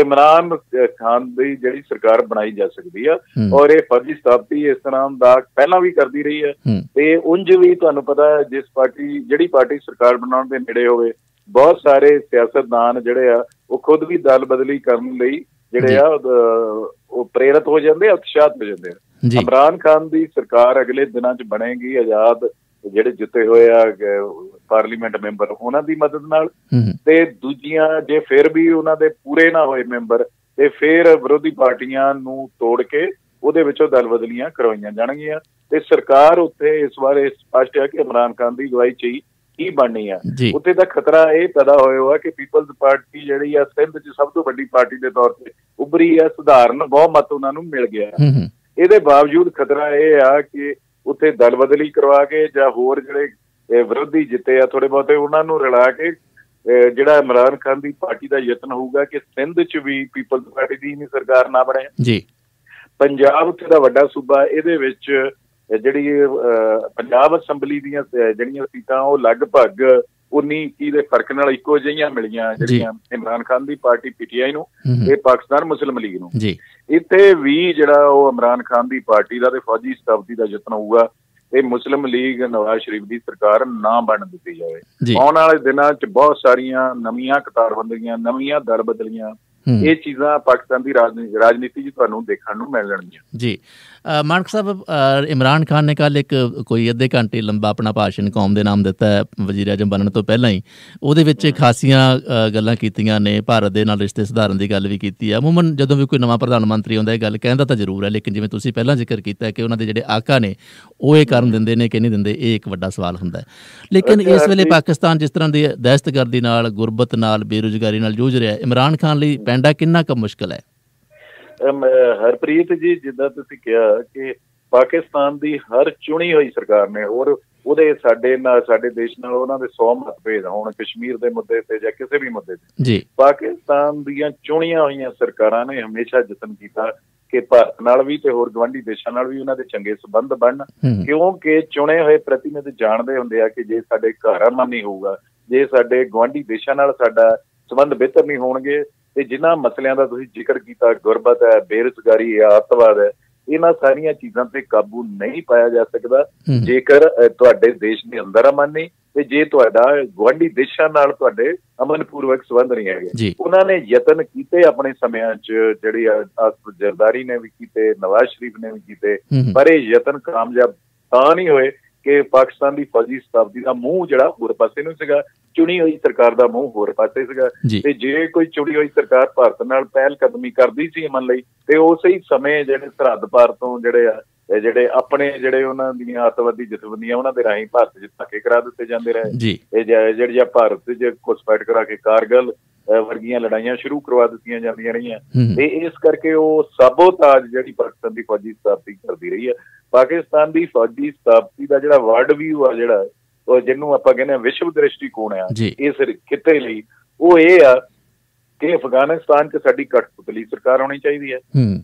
ਇਮਰਾਨ ਖਾਨ ਦੀ ਜਿਹੜੀ ਸਰਕਾਰ ਬਣਾਈ ਜਾ ਸਕਦੀ ਆ ਔਰ ਇਹ ਫਰਜ਼ੀ ਸਥਾਪਤੀ ਇਸ ਤਰ੍ਹਾਂ ਦਾ ਪਹਿਲਾਂ ਵੀ ਕਰਦੀ ਰਹੀ ਹੈ। ਤੇ ਉਂਝ ਵੀ ਤੁਹਾਨੂੰ ਪਤਾ ਹੈ ਜਿਸ ਪਾਰਟੀ ਜਿਹੜੀ ਪਾਰਟੀ ਸਰਕਾਰ ਬਣਾਉਣ ਦੇ ਨੇੜੇ ਹੋਵੇ ਬਹੁਤ ਸਾਰੇ ਸਿਆਸਤਦਾਨ ਜਿਹੜੇ ਆ ਉਹ ਖੁਦ ਵੀ ਦਲ ਬਦਲੀ ਕਰਨ ਲਈ ਜਿਹੜੇ ਆ ਉਹ ਪ੍ਰੇਰਿਤ ਹੋ ਜਾਂਦੇ ਆ ਉਤਸ਼ਾਹਤ ਹੋ ਜਾਂਦੇ ਆ। ਇਮਰਾਨ ਖਾਨ ਦੀ ਸਰਕਾਰ ਅਗਲੇ ਦਿਨਾਂ 'ਚ ਬਣੇਗੀ ਆਜ਼ਾਦ ਜਿਹੜੇ ਜਿੱਤੇ ਹੋਏ ਆ ਪਾਰਲੀਮੈਂਟ ਮੈਂਬਰ ਉਹਨਾਂ ਦੀ ਮਦਦ ਨਾਲ ਤੇ ਦੂਜੀਆਂ ਜੇ ਫਿਰ ਵੀ ਉਹਨਾਂ ਦੇ ਪੂਰੇ ਨਾ ਹੋਏ ਮੈਂਬਰ ਤੇ ਫਿਰ ਵਿਰੋਧੀ ਪਾਰਟੀਆਂ ਨੂੰ ਤੋੜ ਕੇ ਉਹਦੇ ਵਿੱਚੋਂ ਦਲ ਬਦਲੀਆਂ ਕਰਵਾਈਆਂ ਜਾਣਗੀਆਂ। ਤੇ ਸਰਕਾਰ ਉੱਤੇ ਇਸ ਵਾਰ ਇਸ ਸਪਸ਼ਟ ਹੈ ਕਿ ਇਮਰਾਨ ਖਾਨ ਦੀ ਗਵਾਹੀ ਚਾਹੀ ਕੀ ਬਣਨੀ ਆ। ਉੱਤੇ ਦਾ ਖਤਰਾ ਇਹ ਪੈਦਾ ਹੋਇਆ ਹੋਇਆ ਕਿ ਪੀਪਲਜ਼ ਪਾਰਟੀ ਜਿਹੜੀ ਆ ਸਿੰਧ 'ਚ ਸਭ ਤੋਂ ਵੱਡੀ ਪਾਰਟੀ ਦੇ ਤੌਰ ਤੇ ਉੱਭਰੀ ਆ ਸੁਧਾਰਨ ਬਹੁਮਤ ਉਹਨਾਂ ਨੂੰ ਮਿਲ ਗਿਆ। ਇਹਦੇ ਬਾਵਜੂਦ ਖਤਰਾ ਇਹ ਆ ਕਿ ਉੱਥੇ ਦਲ ਬਦਲੀ ਕਰਵਾ ਕੇ ਜਾਂ ਹੋਰ ਜਿਹੜੇ ਵਿਰੋਧੀ ਜਿੱਤੇ ਆ ਥੋੜੇ ਬਹੁਤੇ ਉਹਨਾਂ ਨੂੰ ਰਲਾ ਕੇ ਜਿਹੜਾ ਇਮਰਾਨ ਖਾਨ ਦੀ ਪਾਰਟੀ ਦਾ ਯਤਨ ਹੋਊਗਾ ਕਿ ਸਿੰਧ 'ਚ ਵੀ ਪੀਪਲਜ਼ ਪਾਰਟੀ ਦੀ ਨਹੀਂ ਸਰਕਾਰ ਨਾ ਬਣੇ। ਜੀ। ਪੰਜਾਬ ਉੱਥੇ ਦਾ ਵੱਡਾ ਸੂਬਾ ਇਹਦੇ ਵਿੱਚ ਜਿਹੜੀ ਪੰਜਾਬ ਅਸੈਂਬਲੀ ਦੀਆਂ ਜਿਹੜੀਆਂ ਸੀਟਾਂ ਉਹ ਲਗਭਗ 19 21 ਦੇ ਫ਼ਰਕ ਨਾਲ ਇੱਕੋ ਜਿਹੀਆਂ ਮਿਲੀਆਂ ਜਿਹੜੀਆਂ ਇਮਰਾਨ ਖਾਨ ਦੀ ਪਾਰਟੀ ਪੀਟੀਆਈ ਨੂੰ ਤੇ ਪਾਕਿਸਤਾਨ ਮੁਸਲਿਮ ਲੀਗ ਨੂੰ। ਜੀ। ਇੱਥੇ ਵੀ ਜਿਹੜਾ ਉਹ ਇਮਰਾਨ ਖਾਨ ਦੀ ਪਾਰਟੀ ਦਾ ਤੇ ਫੌਜੀ ਸਤਾਬਦੀ ਦਾ ਯਤਨ ਹੋਊਗਾ ਤੇ ਮੁਸਲਿਮ ਲੀਗ ਨਵਾਜ਼ ਸ਼ਰੀਫ ਦੀ ਸਰਕਾਰ ਨਾ ਬਣ ਦਿੱਤੀ ਜਾਵੇ। ਆਉਣ ਵਾਲੇ ਦਿਨਾਂ 'ਚ ਬਹੁਤ ਸਾਰੀਆਂ ਨਵੀਆਂ ਕਤਾਰਬੰਦੀਆਂ ਨਵੀਆਂ ਦਰ ਬਦਲੀਆਂ ਇਹ ਚੀਜ਼ਾਂ ਪਾਕਿਸਤਾਨ ਦੀ ਰਾਜਨੀਤੀ 'ਚ ਤੁਹਾਨੂੰ ਦੇਖਣ ਨੂੰ ਮਿਲ ਜਾਣਗੀਆਂ ਜੀ। ਮਾਨਕ ਸਾਹਿਬ ਇਮਰਾਨ ਖਾਨ ਨੇ ਕੱਲ ਇੱਕ ਕੋਈ ਅੱਧੇ ਘੰਟੇ ਲੰਬਾ ਆਪਣਾ ਭਾਸ਼ਣ ਕੌਮ ਦੇ ਨਾਮ ਦਿੱਤਾ ਹੈ ਵਜ਼ੀਰ ਆਜਮ ਬਣਨ ਤੋਂ ਪਹਿਲਾਂ ਹੀ। ਉਹਦੇ ਵਿੱਚ ਖਾਸੀਆਂ ਗੱਲਾਂ ਕੀਤੀਆਂ ਨੇ ਭਾਰਤ ਦੇ ਨਾਲ ਰਿਸ਼ਤੇ ਸੁਧਾਰਨ ਦੀ ਗੱਲ ਵੀ ਕੀਤੀ ਹੈ। ਅਮੂਮਨ ਜਦੋਂ ਵੀ ਕੋਈ ਨਵਾਂ ਪ੍ਰਧਾਨ ਮੰਤਰੀ ਆਉਂਦਾ ਇਹ ਗੱਲ ਕਹਿੰਦਾ ਤਾਂ ਜ਼ਰੂਰ ਹੈ ਲੇਕਿਨ ਜਿਵੇਂ ਤੁਸੀਂ ਪਹਿਲਾਂ ਜ਼ਿਕਰ ਕੀਤਾ ਕਿ ਉਹਨਾਂ ਦੇ ਜਿਹੜੇ ਆਕਾ ਨੇ ਉਹ ਇਹ ਕਰਨ ਦਿੰਦੇ ਨੇ ਕਿ ਨਹੀਂ ਦਿੰਦੇ ਇਹ ਇੱਕ ਵੱਡਾ ਸਵਾਲ ਹੁੰਦਾ ਹੈ। ਲੇਕਿਨ ਇਸ ਵੇਲੇ ਪਾਕਿਸਤਾਨ ਜਿਸ ਤਰ੍ਹਾਂ ਦੀ ਦਹਿਸ਼ਤਗਰਦੀ ਨਾਲ ਗੁਰਬਤ ਨਾਲ ਬੇਰੁਜ਼ਗਾਰੀ ਨਾਲ ਜੂਝ ਰਿਹਾ ਹੈ ਇਮਰਾਨ ਖਾਨ ਲਈ ਪੈਂਡਾ ਕਿੰਨਾ ਕੁ ਮੁਸ਼ਕਲ ਹੈ? ਹਰਪ੍ਰੀਤ ਜੀ ਜਿੱਦਾਂ ਤੁਸੀਂ ਕਿਹਾ ਕਿ ਪਾਕਿਸਤਾਨ ਦੀ ਹਰ ਚੁਣੀ ਹੋਈ ਸਰਕਾਰ ਨੇ ਹੋਰ ਉਹਦੇ ਸਾਡੇ ਨਾਲ ਸਾਡੇ ਦੇਸ਼ ਨਾਲ ਉਹਨਾਂ ਦੇ 100 ਮਤਭੇਦ ਹੋਣ ਕਸ਼ਮੀਰ ਦੇ ਮੁੱਦੇ ਤੇ ਜਾਂ ਕਿਸੇ ਵੀ ਮੁੱਦੇ ਤੇ। ਜੀ। ਪਾਕਿਸਤਾਨ ਦੀਆਂ ਚੁਣੀਆਂ ਹੋਈਆਂ ਸਰਕਾਰਾਂ ਨੇ ਹਮੇਸ਼ਾ ਯਤਨ ਕੀਤਾ ਕਿ ਭਾਰਤ ਨਾਲ ਵੀ ਤੇ ਹੋਰ ਗਵਾਂਢੀ ਦੇਸ਼ਾਂ ਨਾਲ ਵੀ ਉਹਨਾਂ ਦੇ ਚੰਗੇ ਸਬੰਧ ਬਣਨ। ਕਿਉਂਕਿ ਚੁਣੇ ਹੋਏ ਪ੍ਰਤੀਨਿਧ ਜਾਣਦੇ ਹੁੰਦੇ ਆ ਕਿ ਜੇ ਸਾਡੇ ਘਰ ਅਮਨ ਨਹੀਂ ਹੋਊਗਾ ਜੇ ਸਾਡੇ ਗਵਾਂਢੀ ਦੇਸ਼ਾਂ ਨਾਲ ਸਾਡਾ ਸਬੰਧ ਬਿਹਤਰ ਨਹੀਂ ਹੋਣਗੇ ਤੇ ਜਿਨ੍ਹਾਂ ਮਸਲਿਆਂ ਦਾ ਤੁਸੀਂ ਜ਼ਿਕਰ ਕੀਤਾ ਗੁਰਬਤ ਹੈ ਬੇਰੁਜ਼ਗਾਰੀ ਹੈ ਆਤਵਾਦ ਹੈ ਇਹਨਾਂ ਸਾਰੀਆਂ ਚੀਜ਼ਾਂ ਤੇ ਕਾਬੂ ਨਹੀਂ ਪਾਇਆ ਜਾ ਸਕਦਾ। ਜੇਕਰ ਤੁਹਾਡੇ ਦੇਸ਼ ਦੇ ਅੰਦਰ ਅਮਨ ਨਹੀਂ ਤੇ ਜੇ ਤੁਹਾਡਾ ਗਵਾਂਢੀ ਦੇਸ਼ਾਂ ਨਾਲ ਤੁਹਾਡੇ ਅਮਨਪੂਰਵਕ ਸਬੰਧ ਨਹੀਂ ਹੈਗੇ ਉਹਨਾਂ ਨੇ ਯਤਨ ਕੀਤੇ ਆਪਣੇ ਸਮਿਆਂ 'ਚ ਜਿਹੜੀ ਜਰਦਾਰੀ ਨੇ ਵੀ ਕੀਤੇ ਨਵਾਜ਼ ਸ਼ਰੀਫ ਨੇ ਵੀ ਕੀਤੇ ਪਰ ਇਹ ਯਤਨ ਕਾਮਯਾਬ ਤਾਂ ਨਹੀਂ ਹੋਏ ਕਿ ਪਾਕਿਸਤਾਨ ਦੀ ਫੌਜੀ ਸਤਾਬਦੀ ਦਾ ਮੂੰਹ ਜਿਹੜਾ ਹੋਰ ਪਾਸੇ ਨੂੰ ਸੀਗਾ। ਚੁਣੀ ਹੋਈ ਸਰਕਾਰ ਦਾ ਮੂੰਹ ਹੋਰ ਪਾਸੇ ਸੀਗਾ। ਤੇ ਜੇ ਕੋਈ ਚੁਣੀ ਹੋਈ ਸਰਕਾਰ ਭਾਰਤ ਨਾਲ ਪਹਿਲ ਕਦਮੀ ਕਰਦੀ ਸੀ ਅਮਨ ਲਈ ਤੇ ਉਸੇ ਹੀ ਸਮੇਂ ਜਿਹੜੇ ਸਰਹੱਦ ਪਾਰ ਤੋਂ ਜਿਹੜੇ ਆ ਜਿਹੜੇ ਆਪਣੇ ਜਿਹੜੇ ਉਹਨਾਂ ਦੀਆਂ ਅਤਵਾਦੀ ਜਥੇਬੰਦੀਆਂ ਉਹਨਾਂ ਦੇ ਰਾਹੀਂ ਭਾਰਤ ਜਿੱਤ ਧੱਕੇ ਕਰਾ ਦਿੱਤੇ ਜਾਂਦੇ ਰਹੇ। ਇਹ ਜਿਹੜੀਆਂ ਭਾਰਤ ਜੇ ਫਾਈਟ ਕਰਾ ਕੇ ਕਾਰਗਲ ਵਰਗੀਆਂ ਲੜਾਈਆਂ ਸ਼ੁਰੂ ਕਰਵਾ ਦਿੱਤੀਆਂ ਜਾਂਦੀਆਂ ਰਹੀਆਂ। ਤੇ ਇਸ ਕਰਕੇ ਉਹ ਸਾਬੋਤਾਜ ਜਿਹੜੀ ਪਾਕਿਸਤਾਨ ਦੀ ਫੌਜੀ ਸਥਾਪਤੀ ਕਰਦੀ ਰਹੀ ਹੈ ਪਾਕਿਸਤਾਨ ਦੀ ਫੌਜੀ ਸਥਾਪਤੀ ਦਾ ਜਿਹੜਾ ਵਰਡ ਵਿਊ ਆ ਜਿਹੜਾ ਜਿਹਨੂੰ ਆਪਾਂ ਕਹਿੰਦੇ ਆ ਵਿਸ਼ਵ ਦ੍ਰਿਸ਼ਟੀਕੋਣ ਆ ਇਸ ਖਿੱਤੇ ਲਈ ਉਹ ਇਹ ਆ ਕਿ ਅਫਗਾਨਿਸਤਾਨ 'ਚ ਸਾਡੀ ਕਠਪੁਤਲੀ ਸਰਕਾਰ ਹੋਣੀ ਚਾਹੀਦੀ ਹੈ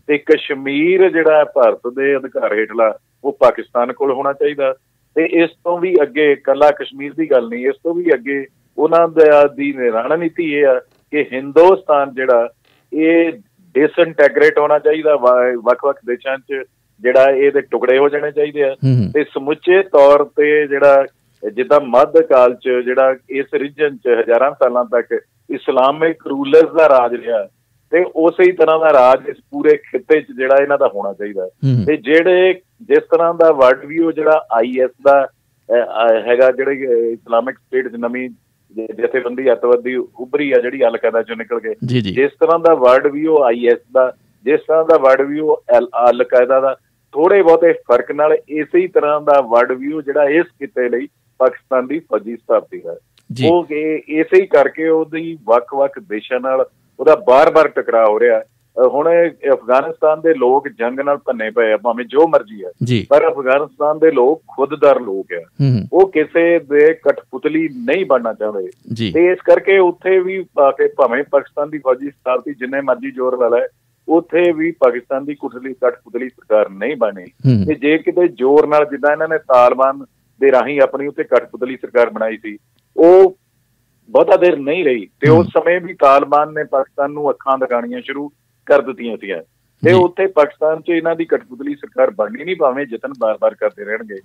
ਤੇ ਕਸ਼ਮੀਰ ਜਿਹੜਾ ਭਾਰਤ ਦੇ ਅਧਿਕਾਰ ਹੇਠਲਾ ਉਹ ਪਾਕਿਸਤਾਨ ਕੋਲ ਹੋਣਾ ਚਾਹੀਦਾ। ਤੇ ਇਸ ਤੋਂ ਵੀ ਅੱਗੇ ਕੱਲਾ ਕਸ਼ਮੀਰ ਦੀ ਗੱਲ ਨਹੀਂ ਇਸ ਤੋਂ ਵੀ ਅੱਗੇ ਉਹਨਾਂ ਦੀ ਰਣਨੀਤੀ ਇਹ ਆ ਕਿ ਹਿੰਦੁਸਤਾਨ ਜਿਹੜਾ ਇਹ ਡਿਸਇੰਟੈਗਰੇਟ ਹੋਣਾ ਚਾਹੀਦਾ ਵੱਖ-ਵੱਖ ਦੇਸ਼ਾਂ 'ਚ ਜਿਹੜਾ ਇਹਦੇ ਟੁਕੜੇ ਹੋ ਜਾਣੇ ਚਾਹੀਦੇ ਆ। ਤੇ ਸਮੁੱਚੇ ਤੌਰ ਤੇ ਜਿਹੜਾ ਜਿੱਦਾਂ ਮੱਧ ਕਾਲ 'ਚ ਜਿਹੜਾ ਇਸ ਰੀਜਨ 'ਚ ਹਜ਼ਾਰਾਂ ਸਾਲਾਂ ਤੱਕ ਇਸਲਾਮਿਕ ਰੂਲਰਸ ਦਾ ਰਾਜ ਰਿਹਾ ਤੇ ਉਸੇ ਹੀ ਤਰ੍ਹਾਂ ਦਾ ਰਾਜ ਇਸ ਪੂਰੇ ਖਿੱਤੇ 'ਚ ਜਿਹੜਾ ਇਹਨਾਂ ਦਾ ਹੋਣਾ ਚਾਹੀਦਾ। ਤੇ ਜਿਹੜੇ ਜਿਸ ਤਰ੍ਹਾਂ ਦਾ ਵਰਡ ਵੀਓ ਜਿਹੜਾ ਆਈਐਸ ਦਾ ਹੈਗਾ ਜਿਹੜੇ ਇਸਲਾਮਿਕ ਸਟੇਟ 'ਚ ਨਵੀਂ ਜਥੇਬੰਦੀ ਅਤਵਾਦੀ ਉਭਰੀ ਆ ਜਿਹੜੀ ਅਲ ਕਾਇਦਾ ਚੋਂ ਨਿਕਲ ਗਏ ਜਿਸ ਤਰ੍ਹਾਂ ਦਾ ਵਰਡ ਵੀਓ ਆਈਐਸ ਦਾ ਜਿਸ ਤਰ੍ਹਾਂ ਦਾ ਵਰਡ ਵੀਓ ਅਲ ਕਾਇਦਾ ਦਾ ਥੋੜੇ ਬਹੁਤੇ ਫ਼ਰਕ ਨਾਲ ਇਸੇ ਹੀ ਤਰ੍ਹਾਂ ਦਾ ਵਰਡ ਵੀਓ ਜਿਹੜਾ ਇਸ ਕਿਤੇ ਲਈ ਪਾਕਿਸਤਾਨ ਦੀ ਫੌਜੀ ਸਥਾਪਤੀ ਹੈ। ਉਹ ਇਸੇ ਹੀ ਕਰਕੇ ਉਹਦੀ ਵੱਖ-ਵੱਖ ਦੇਸ਼ਾਂ ਨਾਲ ਉਹਦਾ ਬਾਰ-ਬਾਰ ਟਕਰਾਅ ਹੋ ਰਿਹਾ ਹੁਣ ਅਫਗਾਨਿਸਤਾਨ ਦੇ ਲੋਕ ਜੰਗ ਨਾਲ ਭੰਨੇ ਪਏ ਆ ਭਾਵੇਂ ਜੋ ਮਰਜ਼ੀ ਹੈ। ਪਰ ਅਫਗਾਨਿਸਤਾਨ ਦੇ ਲੋਕ ਖੁਦਦਾਰ ਲੋਕ ਆ ਉਹ ਕਿਸੇ ਦੇ ਕਠਪੁਤਲੀ ਨਹੀਂ ਬਣਨਾ ਚਾਹੁੰਦੇ। ਤੇ ਇਸ ਕਰਕੇ ਉੱਥੇ ਵੀ ਭਾਵੇਂ ਪਾਕਿਸਤਾਨ ਦੀ ਫੌਜੀ ਸਥਾਪਤੀ ਜਿੰਨੇ ਮਰਜ਼ੀ ਜ਼ੋਰ ਲਾ ਲੈ ਉੱਥੇ ਵੀ ਪਾਕਿਸਤਾਨ ਦੀ ਕੁਟਲੀ ਕਠਪੁਤਲੀ ਸਰਕਾਰ ਨਹੀਂ ਬਣੀ। ਤੇ ਜੇ ਕਿਤੇ ਜ਼ੋਰ ਨਾਲ ਜਿੱਦਾਂ ਇਹਨਾਂ ਨੇ ਤਾਲਬਾਨ ਦੇ ਰਾਹੀਂ ਆਪਣੀ ਉੱਤੇ ਕਠਪੁਤਲੀ ਸਰਕਾਰ ਬਣਾਈ ਸੀ। ਉਹ ਬਹੁਤਾ ਦੇਰ ਨਹੀਂ ਰਹੀ ਤੇ ਉਸ ਸਮੇਂ ਵੀ ਤਾਲਬਾਨ ਨੇ ਪਾਕਿਸਤਾਨ ਨੂੰ ਅੱਖਾਂ ਦਿਖਾਣੀਆਂ ਸ਼ੁਰੂ ਕਰ ਦਿੱਤੀਆਂ ਸੀ ਤੇ ਉੱਥੇ ਪਾਕਿਸਤਾਨ 'ਚ ਇਹਨਾਂ ਦੀ ਕਠਪੁਤਲੀ ਸਰਕਾਰ ਬਣਨੀ ਨਹੀਂ ਭਾਵੇਂ ਯਤਨ ਬਾਰ-ਬਾਰ ਕਰਦੇ ਰਹਿਣਗੇ।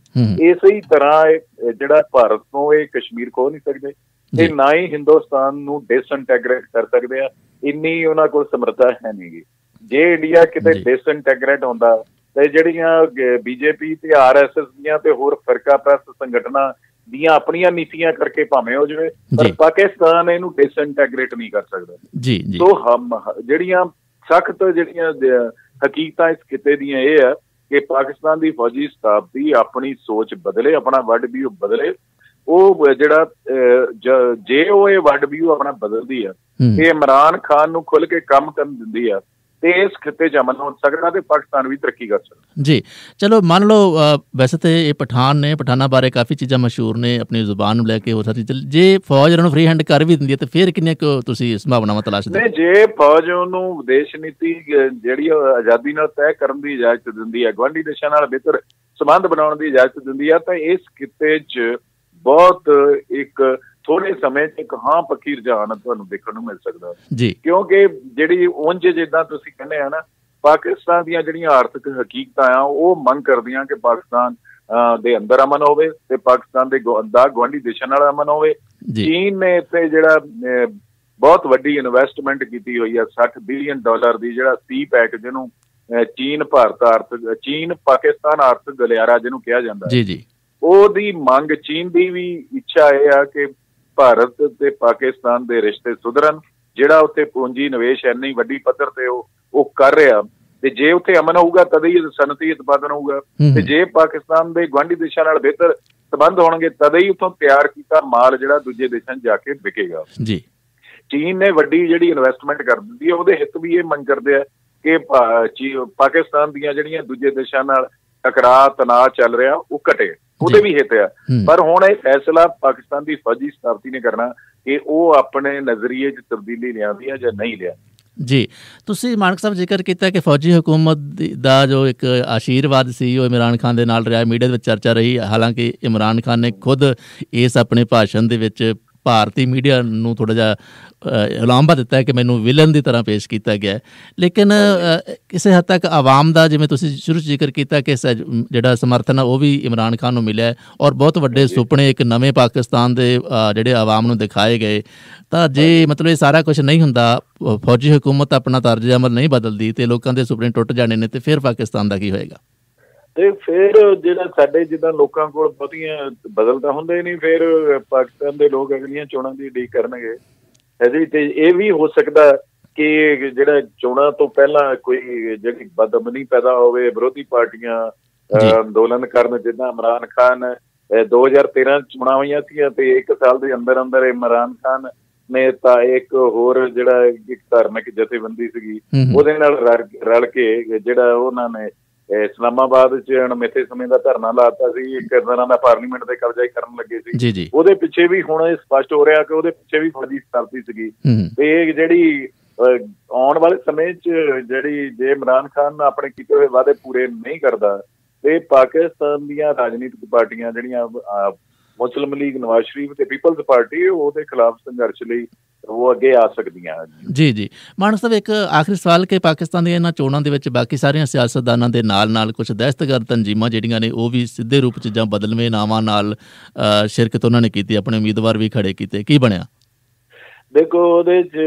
ਇਸੇ ਹੀ ਤਰ੍ਹਾਂ ਜਿਹੜਾ ਭਾਰਤ ਤੋਂ ਇਹ ਕਸ਼ਮੀਰ ਕੋ ਨਹੀਂ ਸਕਦੇ ਤੇ ਨਾ ਹੀ ਹਿੰਦੁਸਤਾਨ ਨੂੰ ਡਿਸਇੰਟੈਗਰੇਟ ਕਰ ਸਕਦੇ ਆ। ਇੰਨੀ ਉਹਨਾਂ ਕੋਲ ਸਮਰੱਥਾ ਹੈ ਨਹੀਂਗੀ ਜੇ ਇੰਡੀਆ ਕਿਤੇ ਡਿਸਇੰਟੈਗਰੇਟ ਹੁੰਦਾ ਤੇ ਜਿਹੜੀਆਂ ਬੀਜੇਪੀ ਤੇ ਆਰਐਸਐਸ ਦੀਆਂ ਤੇ ਹੋਰ ਫਿਰਕਾ ਪ੍ਰਸਤ ਸੰਗਠਨਾਂ ਦੀਆਂ ਆਪਣੀਆਂ ਨੀਤੀਆਂ ਕਰਕੇ ਭਾਵੇਂ ਹੋ ਜਵੇ ਪਰ ਪਾਕਿਸਤਾਨ ਇਹਨੂੰ ਡਿਸਇੰਟੈਗਰੇਟ ਨਹੀਂ ਕਰ ਸਕਦਾ। ਜੀ ਜੀ। ਸੋ ਹਮ ਜਿਹੜੀਆਂ ਸਖਤ ਜਿਹੜੀਆਂ ਹਕੀਕਤਾਂ ਇਸ ਕਿਤੇ ਦੀਆਂ ਇਹ ਆ ਕਿ ਪਾਕਿਸਤਾਨ ਦੀ ਫੌਜੀ ਸਤਾਬਦੀ ਆਪਣੀ ਸੋਚ ਬਦਲੇ ਆਪਣਾ ਵਰਡ ਵੀਊ ਬਦਲੇ ਉਹ ਜਿਹੜਾ ਜੇ ਉਹ ਇਹ ਵਰਡ ਵੀਊ ਆਪਣਾ ਬਦਲਦੀ ਆ ਤੇ ਇਮਰਾਨ ਖਾਨ ਨੂੰ ਖੁੱਲ ਕੇ ਕੰਮ ਕਰਨ ਦਿੰਦੀ ਆ ਤੇ ਇਸ ਖਿੱਤੇ 'ਚ ਅਮਨ ਹੋ ਸਕਦਾ ਤੇ ਪਾਕਿਸਤਾਨ ਵੀ ਤਰੱਕੀ ਕਰ ਸਕਦਾ। ਜੀ ਚਲੋ ਮੰਨ ਲਓ ਵੈਸੇ ਤੇ ਇਹ ਪਠਾਨ ਨੇ ਪਠਾਨਾ ਬਾਰੇ ਕਾਫੀ ਚੀਜ਼ਾਂ ਮਸ਼ਹੂਰ ਨੇ ਆਪਣੀ ਜ਼ੁਬਾਨ ਨੂੰ ਲੈ ਕੇ ਹੋ ਸਕਦੀ ਜੇ ਫੌਜ ਇਹਨਾਂ ਨੂੰ ਫ੍ਰੀ ਹੈਂਡ ਕਰ ਵੀ ਦਿੰਦੀ ਹੈ ਤੇ ਫਿਰ ਕਿੰਨੇ ਕੁ ਤੁਸੀਂ ਸੰਭਾਵਨਾਵਾਂ ਤਲਾਸ਼ਦੇ ਨੇ ਜੇ ਫੌਜ ਨੂੰ ਵਿਦੇਸ਼ ਨੀਤੀ ਜਿਹੜੀ ਆਜ਼ਾਦੀ ਨਾਲ ਤੈਅ ਕਰਨ ਦੀ ਇਜਾਜ਼ਤ ਦਿੰਦੀ ਹੈ ਗਵਾਂਢੀ ਦੇਸ਼ਾਂ ਨਾਲ ਬਿਹਤਰ ਸਬੰਧ ਬਣਾਉਣ ਦੀ ਇਜਾਜ਼ਤ ਦਿੰਦੀ ਹੈ ਤਾਂ ਇਸ ਖਿੱਤੇ 'ਚ ਬਹੁਤ ਇੱਕ ਥੋੜੇ ਸਮੇਂ 'ਚ ਇੱਕ ਹਾਂ ਪੱਕੀ ਰੁਝਾਨ ਤੁਹਾਨੂੰ ਦੇਖਣ ਨੂੰ ਮਿਲ ਸਕਦਾ। ਜੀ। ਕਿਉਂਕਿ ਜਿਹੜੀ ਉਂਝ ਜਿੱਦਾਂ ਤੁਸੀਂ ਕਹਿੰਦੇ ਆ ਨਾ ਪਾਕਿਸਤਾਨ ਦੀਆਂ ਜਿਹੜੀਆਂ ਆਰਥਿਕ ਹਕੀਕਤਾਂ ਆ ਉਹ ਮੰਗ ਕਰਦੀਆਂ ਕਿ ਪਾਕਿਸਤਾਨ ਦੇ ਅੰਦਰ ਅਮਨ ਹੋਵੇ ਤੇ ਪਾਕਿਸਤਾਨ ਦੇ ਦਾ ਗਵਾਂਢੀ ਦੇਸ਼ਾਂ ਨਾਲ ਅਮਨ ਹੋਵੇ। ਚੀਨ ਨੇ ਇੱਥੇ ਜਿਹੜਾ ਬਹੁਤ ਵੱਡੀ ਇਨਵੈਸਟਮੈਂਟ ਕੀਤੀ ਹੋਈ ਆ 60 ਬਿਲੀਅਨ ਡਾਲਰ ਦੀ ਜਿਹੜਾ ਸੀ ਪੈਕ ਜਿਹਨੂੰ ਚੀਨ ਭਾਰਤ ਆਰਥਿਕ ਚੀਨ ਪਾਕਿਸਤਾਨ ਆਰਥਿਕ ਗਲਿਆਰਾ ਜਿਹਨੂੰ ਕਿਹਾ ਜਾਂਦਾ ਜੀ ਜੀ। ਉਹਦੀ ਮੰਗ ਚੀਨ ਦੀ ਵੀ ਇੱਛਾ ਇਹ ਆ ਕਿ ਭਾਰਤ ਤੇ ਪਾਕਿਸਤਾਨ ਦੇ ਰਿਸ਼ਤੇ ਸੁਧਰਨ ਜਿਹੜਾ ਉੱਥੇ ਪੂੰਜੀ ਨਿਵੇਸ਼ ਇੰਨੀ ਵੱਡੀ ਪੱਧਰ ਤੇ ਉਹ ਉਹ ਕਰ ਰਿਹਾ ਤੇ ਜੇ ਉੱਥੇ ਅਮਨ ਹੋਊਗਾ ਤਦ ਹੀ ਸਨਅਤੀ ਉਤਪਾਦਨ ਹੋਊਗਾ। ਤੇ ਜੇ ਪਾਕਿਸਤਾਨ ਦੇ ਗਵਾਂਢੀ ਦੇਸ਼ਾਂ ਨਾਲ ਬਿਹਤਰ ਸਬੰਧ ਹੋਣਗੇ ਤਦ ਹੀ ਉੱਥੋਂ ਤਿਆਰ ਕੀਤਾ ਮਾਲ ਜਿਹੜਾ ਦੂਜੇ ਦੇਸ਼ਾਂ ਜਾ ਕੇ ਵਿਕੇਗਾ। ਜੀ। ਚੀਨ ਨੇ ਵੱਡੀ ਜਿਹੜੀ ਇਨਵੈਸਟਮੈਂਟ ਕਰ ਦਿੱਤੀ ਹੈ ਉਹਦੇ ਹਿੱਤ ਵੀ ਇਹ ਮੰਗ ਕਰਦੇ ਆ ਕਿ ਪਾਕਿਸਤਾਨ ਦੀਆਂ ਜਿਹੜੀਆਂ ਦੂਜੇ ਦੇਸ਼ਾਂ ਨਾਲ ਟਕਰਾਅ ਤਣਾਅ ਚੱਲ ਰਿਹਾ ਉਹ ਘਟੇ। ਉਹਦੇ ਵੀ ਹਿੱਤ ਆ। ਪਰ ਹੁਣ ਇਹ ਫੈਸਲਾ ਪਾਕਿਸਤਾਨ ਦੀ ਫੌਜੀ ਸਤਾਬਤੀ ਨੇ ਕਰਨਾ ਕਿ ਉਹ ਆਪਣੇ ਨਜ਼ਰੀਏ 'ਚ ਤਬਦੀਲੀ ਲਿਆਉਂਦੀ ਹੈ ਜਾਂ ਨਹੀਂ ਲਿਆ ਜੀ। ਤੁਸੀਂ ਮਾਨਕ ਸਾਹਿਬ ਜ਼ਿਕਰ ਕੀਤਾ ਕਿ ਫੌਜੀ ਹਕੂਮਤ ਦਾ ਜੋ ਇੱਕ ਆਸ਼ੀਰਵਾਦ ਸੀ ਉਹ ਇਮਰਾਨ ਖਾਨ ਦੇ ਨਾਲ ਰਿਹਾ। ਮੀਡੀਆ ਦੇ ਵਿੱਚ ਚਰਚਾ ਰਹੀ। ਹਾਲਾਂਕਿ ਇਮਰਾਨ ਖਾਨ ਨੇ ਖੁਦ ਇਸ ਆਪਣੇ ਭਾਸ਼ਣ ਦੇ ਵਿੱਚ ਭਾਰਤੀ ਮੀਡੀਆ ਨੂੰ ਥੋੜਾ ਜਿਹਾ ਇਲਾਮਾ ਦਿੱਤਾ ਹੈ ਕਿ ਮੈਨੂੰ ਵਿਲਨ ਦੀ ਤਰ੍ਹਾਂ ਪੇਸ਼ ਕੀਤਾ ਗਿਆ ਲੇਕਿਨ ਕਿਸੇ ਹੱਦ ਤੱਕ ਆਵਾਮ ਦਾ ਜਿਵੇਂ ਤੁਸੀਂ ਸ਼ੁਰੂ ਜ਼ਿਕਰ ਕੀਤਾ ਕਿ ਜਿਹੜਾ ਸਮਰਥਨ ਉਹ ਵੀ ਇਮਰਾਨ ਖਾਨ ਨੂੰ ਮਿਲਿਆ ਔਰ ਬਹੁਤ ਵੱਡੇ ਸੁਪਨੇ ਇੱਕ ਨਵੇਂ ਪਾਕਿਸਤਾਨ ਦੇ ਜਿਹੜੇ ਆਵਾਮ ਨੂੰ ਦਿਖਾਏ ਗਏ। ਤਾਂ ਜੇ ਮਤਲਬ ਇਹ ਸਾਰਾ ਕੁਝ ਨਹੀਂ ਹੁੰਦਾ ਫੌਜੀ ਹਕੂਮਤ ਆਪਣਾ ਤਰਜ਼ ਅਮਲ ਨਹੀਂ ਬਦਲਦੀ ਤੇ ਲੋਕਾਂ ਦੇ ਸੁਪਨੇ ਟੁੱਟ ਜਾਣੇ ਨੇ ਤੇ ਫਿਰ ਪਾਕਿਸਤਾਨ ਦਾ ਕੀ ਹੋਏਗਾ? ਤੇ ਫਿਰ ਜਿਹੜਾ ਸਾਡੇ ਜਿੱਦਾਂ ਲੋਕਾਂ ਕੋਲ ਬਹੁਤੀਆਂ ਬਦਲਦਾ ਹੁੰਦੇ ਨਹੀਂ ਫਿਰ ਪਾਕਿਸਤਾਨ ਦੇ ਲੋਕ ਅਗਲੀਆਂ ਚੋਣਾਂ ਦੀ ਡੀ ਕਰਨਗੇ। ਅਜੇ ਤੇ ਇਹ ਵੀ ਹੋ ਸਕਦਾ ਕਿ ਜਿਹੜਾ ਚੋਣਾਂ ਤੋਂ ਪਹਿਲਾਂ ਕੋਈ ਜਿਹੜੀ ਬਦਮਨੀ ਪੈਦਾ ਹੋਵੇ ਵਿਰੋਧੀ ਪਾਰਟੀਆਂ ਅੰਦੋਲਨ ਕਰਨ ਜਿੱਦਾਂ ਇਮਰਾਨ ਖਾਨ 2013 ਚੋਣਾਂ ਹੋਈਆਂ ਸੀ ਤੇ ਇੱਕ ਸਾਲ ਦੇ ਅੰਦਰ ਅੰਦਰ ਇਮਰਾਨ ਖਾਨ ਨੇ ਤਾਂ ਇੱਕ ਹੋਰ ਜਿਹੜਾ ਇੱਕ ਧਾਰਮਿਕ ਜਥੇਬੰਦੀ ਸੀਗੀ ਉਹਦੇ ਨਾਲ ਰਲ ਕੇ ਜਿਹੜਾ ਉਹਨਾਂ ਨੇ ਇਸਲਾਮਾਬਾਦ ਚ ਅਣਮਿੱਥੇ ਸਮੇਂ ਦਾ ਧਰਨਾ ਲਾਤਾ ਸੀ ਇੱਕ ਤਰ੍ਹਾਂ ਦਾ ਪਾਰਲੀਮੈਂਟ ਦੇ ਕਬਜ਼ਾ ਹੀ ਕਰਨ ਲੱਗੇ ਸੀ। ਉਹਦੇ ਪਿੱਛੇ ਵੀ ਹੁਣ ਇਹ ਸਪਸ਼ਟ ਹੋ ਰਿਹਾ ਕਿ ਉਹਦੇ ਪਿੱਛੇ ਵੀ ਫੌਜੀ ਸਤਾਬਤੀ ਸੀਗੀ। ਤੇ ਇਹ ਜਿਹੜੀ ਆਉਣ ਵਾਲੇ ਸਮੇਂ 'ਚ ਜਿਹੜੀ ਜੇ ਇਮਰਾਨ ਖਾਨ ਆਪਣੇ ਕੀਤੇ ਹੋਏ ਵਾਅਦੇ ਪੂਰੇ ਨਹੀਂ ਕਰਦਾ ਤੇ ਪਾਕਿਸਤਾਨ ਦੀਆਂ ਰਾਜਨੀਤਿਕ ਪਾਰਟੀਆਂ ਜਿਹੜੀਆਂ ਮੁਸਲਮ ਲੀਗ ਨਵਾਜ਼ ਸ਼ਰੀਫ ਤੇ ਪੀਪਲਜ਼ ਪਾਰਟੀ ਉਹਦੇ ਖਿਲਾਫ ਸੰਘਰਸ਼ ਲਈ ਉਹ ਅੱਗੇ ਆ ਸਕਦੀਆਂ ਜੀ ਜੀ। ਮਾਨਕ ਸਾਹਿਬ ਇੱਕ ਆਖਰੀ ਸਵਾਲ ਕਿ ਪਾਕਿਸਤਾਨ ਦੀਆਂ ਇਹਨਾਂ ਚੋਣਾਂ ਦੇ ਵਿੱਚ ਬਾਕੀ ਸਾਰੀਆਂ ਸਿਆਸਤਦਾਨਾਂ ਦੇ ਨਾਲ-ਨਾਲ ਕੁਝ ਦਹਿਸ਼ਤਗਰਦ ਤਨਜ਼ੀਮਾਂ ਜਿਹੜੀਆਂ ਨੇ ਉਹ ਵੀ ਸਿੱਧੇ ਰੂਪ 'ਚ ਜਾਂ ਬਦਲਵੇਂ ਨਾਵਾਂ ਨਾਲ ਸ਼ਿਰਕਤ ਉਹਨਾਂ ਨੇ ਕੀਤੀ ਆਪਣੇ ਉਮੀਦਵਾਰ ਵੀ ਖੜੇ ਕੀਤੇ। ਕੀ ਬਣਿਆ? ਦੇਖੋ ਉਹਦੇ 'ਚ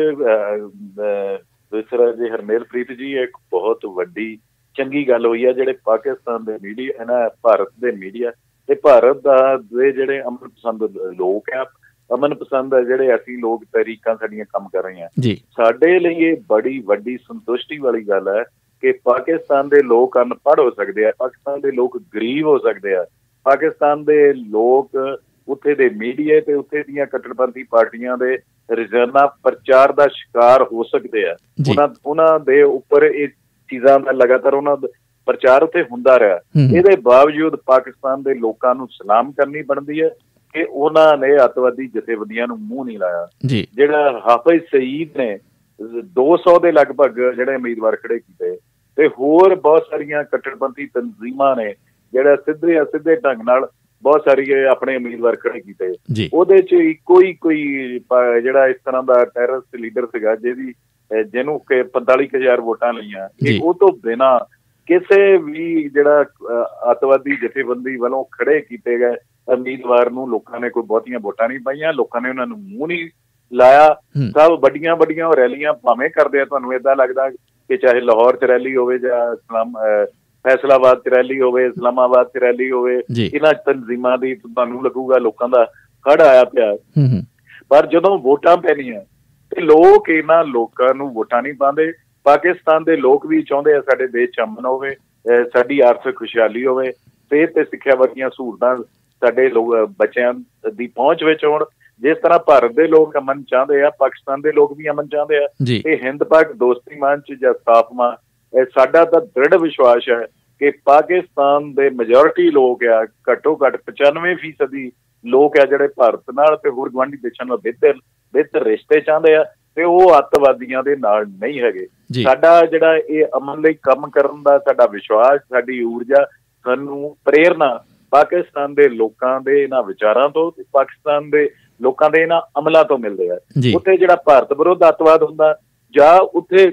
ਦੂਸਰਾ ਜੀ ਹਰਮੇਲਪ੍ਰੀਤ ਜੀ ਇੱਕ ਬਹੁਤ ਵੱਡੀ ਚੰਗੀ ਗੱਲ ਹੋਈ ਹੈ ਜਿਹੜੇ ਪਾਕਿਸਤਾਨ ਦੇ ਮੀਡੀਆ ਹੈ ਨਾ ਭਾਰਤ ਦੇ ਮੀਡੀਆ ਤੇ ਭਾਰਤ ਦਾ ਦੇ ਜਿਹੜੇ ਅਮਨ ਪਸੰਦ ਲੋਕ ਆ ਅਮਨ ਪਸੰਦ ਹੈ ਜਿਹੜੇ ਅਸੀਂ ਲੋਕ ਤਰੀਕਾਂ ਸਾਡੀਆਂ ਕੰਮ ਕਰ ਰਹੇ ਆ। ਜੀ। ਸਾਡੇ ਲਈ ਇਹ ਬੜੀ ਵੱਡੀ ਸੰਤੁਸ਼ਟੀ ਵਾਲੀ ਗੱਲ ਹੈ ਕਿ ਪਾਕਿਸਤਾਨ ਦੇ ਲੋਕ ਅਨਪੜ੍ਹ ਹੋ ਸਕਦੇ ਆ ਪਾਕਿਸਤਾਨ ਦੇ ਲੋਕ ਗਰੀਬ ਹੋ ਸਕਦੇ ਆ। ਪਾਕਿਸਤਾਨ ਦੇ ਲੋਕ ਉੱਥੇ ਦੇ ਮੀਡੀਆ ਤੇ ਉੱਥੇ ਦੀਆਂ ਕੱਟੜਪੰਥੀ ਪਾਰਟੀਆਂ ਦੇ ਰੋਜ਼ਾਨਾ ਪ੍ਰਚਾਰ ਦਾ ਸ਼ਿਕਾਰ ਹੋ ਸਕਦੇ ਆ। ਉਹਨਾਂ ਉਹਨਾਂ ਦੇ ਉੱਪਰ ਇਹ ਚੀਜ਼ਾਂ ਦਾ ਲਗਾਤਾਰ ਉਹਨਾਂ ਪ੍ਰਚਾਰ ਉੱਥੇ ਹੁੰਦਾ ਰਿਹਾ। ਇਹਦੇ ਬਾਵਜੂਦ ਪਾਕਿਸਤਾਨ ਦੇ ਲੋਕਾਂ ਨੂੰ ਸਲਾਮ ਕਰਨੀ ਬਣਦੀ ਹੈ ਕਿ ਉਹਨਾਂ ਨੇ ਅਤਵਾਦੀ ਜਥੇਬੰਦੀਆਂ ਨੂੰ ਮੂੰਹ ਨਹੀਂ ਲਾਇਆ। ਜਿਹੜਾ ਹਾਫਿਜ਼ ਸਈਦ ਨੇ 200 ਦੇ ਲਗਭਗ ਜਿਹੜੇ ਉਮੀਦਵਾਰ ਖੜੇ ਕੀਤੇ ਤੇ ਹੋਰ ਬਹੁਤ ਸਾਰੀਆਂ ਕੱਟੜਪੰਥੀ ਤਨਜ਼ੀਮਾਂ ਨੇ ਜਿਹੜਾ ਸਿੱਧੇ ਅਸਿੱਧੇ ਢੰਗ ਨਾਲ ਬਹੁਤ ਸਾਰੀਏ ਆਪਣੇ ਉਮੀਦਵਾਰ ਖੜੇ ਕੀਤੇ। ਉਹਦੇ ਚ ਇੱਕੋ ਹੀ ਕੋਈ ਜਿਹੜਾ ਇਸ ਤਰ੍ਹਾਂ ਦਾ ਟੈਰਰਿਸਟ ਲੀਡਰ ਸੀਗਾ ਜਿਹਦੀ ਜਿਹਨੂੰ ਕਿ 45000 ਵੋਟਾਂ ਲਈਆਂ ਇਹ ਉਹ ਤੋਂ ਬਿਨਾ ਕਿਸੇ ਵੀ ਜਿਹੜਾ ਅਤਵਾਦੀ ਜਥੇਬੰਦੀ ਵੱਲੋਂ ਖੜੇ ਕੀਤੇ ਗਏ ਉਮੀਦਵਾਰ ਨੂੰ ਲੋਕਾਂ ਨੇ ਕੋਈ ਬਹੁਤੀਆਂ ਵੋਟਾਂ ਨਹੀਂ ਪਾਈਆਂ ਲੋਕਾਂ ਨੇ ਉਹਨਾਂ ਨੂੰ ਮੂੰਹ ਨਹੀਂ ਲਾਇਆ। ਸਭ ਵੱਡੀਆਂ ਵੱਡੀਆਂ ਰੈਲੀਆਂ ਭਾਵੇਂ ਕਰਦੇ ਆ ਤੁਹਾਨੂੰ ਇਦਾਂ ਲੱਗਦਾ ਕਿ ਚਾਹੇ ਲਾਹੌਰ 'ਚ ਰੈਲੀ ਹੋਵੇ ਜਾਂ ਇਸਲਾਮ ਫੈਸਲਾਬਾਦ 'ਚ ਰੈਲੀ ਹੋਵੇ ਇਸਲਾਮਾਬਾਦ 'ਚ ਰੈਲੀ ਹੋਵੇ ਇਹਨਾਂ ਤਨਜ਼ੀਮਾਂ ਦੀ ਤੁਹਾਨੂੰ ਲੱਗੂਗਾ ਲੋਕਾਂ ਦਾ ਖੜ ਆਇਆ ਪਿਆ। ਪਰ ਜਦੋਂ ਵੋਟਾਂ ਪੈਣੀਆਂ ਤੇ ਲੋਕ ਇਹਨਾਂ ਲੋਕਾਂ ਨੂੰ ਵੋਟਾਂ ਨਹੀਂ ਪਾਉਂਦੇ ਪਾਕਿਸਤਾਨ ਦੇ ਲੋਕ ਵੀ ਚਾਹੁੰਦੇ ਆ ਸਾਡੇ ਦੇਸ਼ ਚ ਅਮਨ ਹੋਵੇ ਸਾਡੀ ਆਰਥਿਕ ਖੁਸ਼ਹਾਲੀ ਹੋਵੇ ਤੇ ਤੇ ਸਿੱਖਿਆ ਵਰਗੀਆਂ ਸਹੂਲਤਾਂ ਸਾਡੇ ਲੋਕ ਬੱਚਿਆਂ ਦੀ ਪਹੁੰਚ ਵਿੱਚ ਹੋਣ। ਜਿਸ ਤਰ੍ਹਾਂ ਭਾਰਤ ਦੇ ਲੋਕ ਅਮਨ ਚਾਹੁੰਦੇ ਆ ਪਾਕਿਸਤਾਨ ਦੇ ਲੋਕ ਵੀ ਅਮਨ ਚਾਹੁੰਦੇ ਆ। ਇਹ ਹਿੰਦ ਪਾਕ ਦੋਸਤੀ ਮਾਨ ਚ ਜਾਂ ਸਾਫਮਾ ਇਹ ਸਾਡਾ ਤਾਂ ਦ੍ਰਿੜ ਵਿਸ਼ਵਾਸ ਹੈ ਕਿ ਪਾਕਿਸਤਾਨ ਦੇ ਮੈਜੋਰਿਟੀ ਲੋਕ ਆ ਘੱਟੋ ਘੱਟ 95% ਲੋਕ ਆ ਜਿਹੜੇ ਭਾਰਤ ਨਾਲ ਤੇ ਹੋਰ ਗਵਾਂਢੀ ਦੇਸ਼ਾਂ ਨਾਲ ਬਿਹਤਰ ਬਿਹਤਰ ਰਿਸ਼ਤੇ ਚਾਹੁੰਦੇ ਆ। ਤੇ ਉਹ ਅੱਤਵਾਦੀਆਂ ਦੇ ਨਾਲ ਨਹੀਂ ਹੈਗੇ। ਸਾਡਾ ਜਿਹੜਾ ਇਹ ਅਮਨ ਲਈ ਕੰਮ ਕਰਨ ਦਾ ਸਾਡਾ ਵਿਸ਼ਵਾਸ ਸਾਡੀ ਊਰਜਾ ਸਾਨੂੰ ਪ੍ਰੇਰਣਾ ਪਾਕਿਸਤਾਨ ਦੇ ਲੋਕਾਂ ਦੇ ਇਹਨਾਂ ਵਿਚਾਰਾਂ ਤੋਂ ਤੇ ਪਾਕਿਸਤਾਨ ਦੇ ਲੋਕਾਂ ਦੇ ਇਹਨਾਂ ਅਮਲਾਂ ਤੋਂ ਮਿਲਦੇ ਆ। ਉੱਥੇ ਜਿਹੜਾ ਭਾਰਤ ਵਿਰੋਧ ਅੱਤਵਾਦ ਹੁੰਦਾ ਜਾਂ ਉੱਥੇ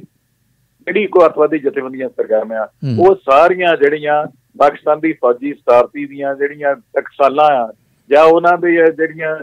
ਜਿਹੜੀ ਕੋ ਅੱਤਵਾਦੀ ਜਥੇਬੰਦੀਆਂ ਸਰਗਰਮੀਆਂ ਉਹ ਸਾਰੀਆਂ ਜਿਹੜੀਆਂ ਪਾਕਿਸਤਾਨ ਦੀ ਫੌਜੀ ਸਤਾਰਤੀ ਦੀਆਂ ਜਿਹੜੀਆਂ ਟਕਸਾਲਾਂ ਆ ਜਾਂ ਉਹਨਾਂ ਦੇ ਜਿਹੜੀਆਂ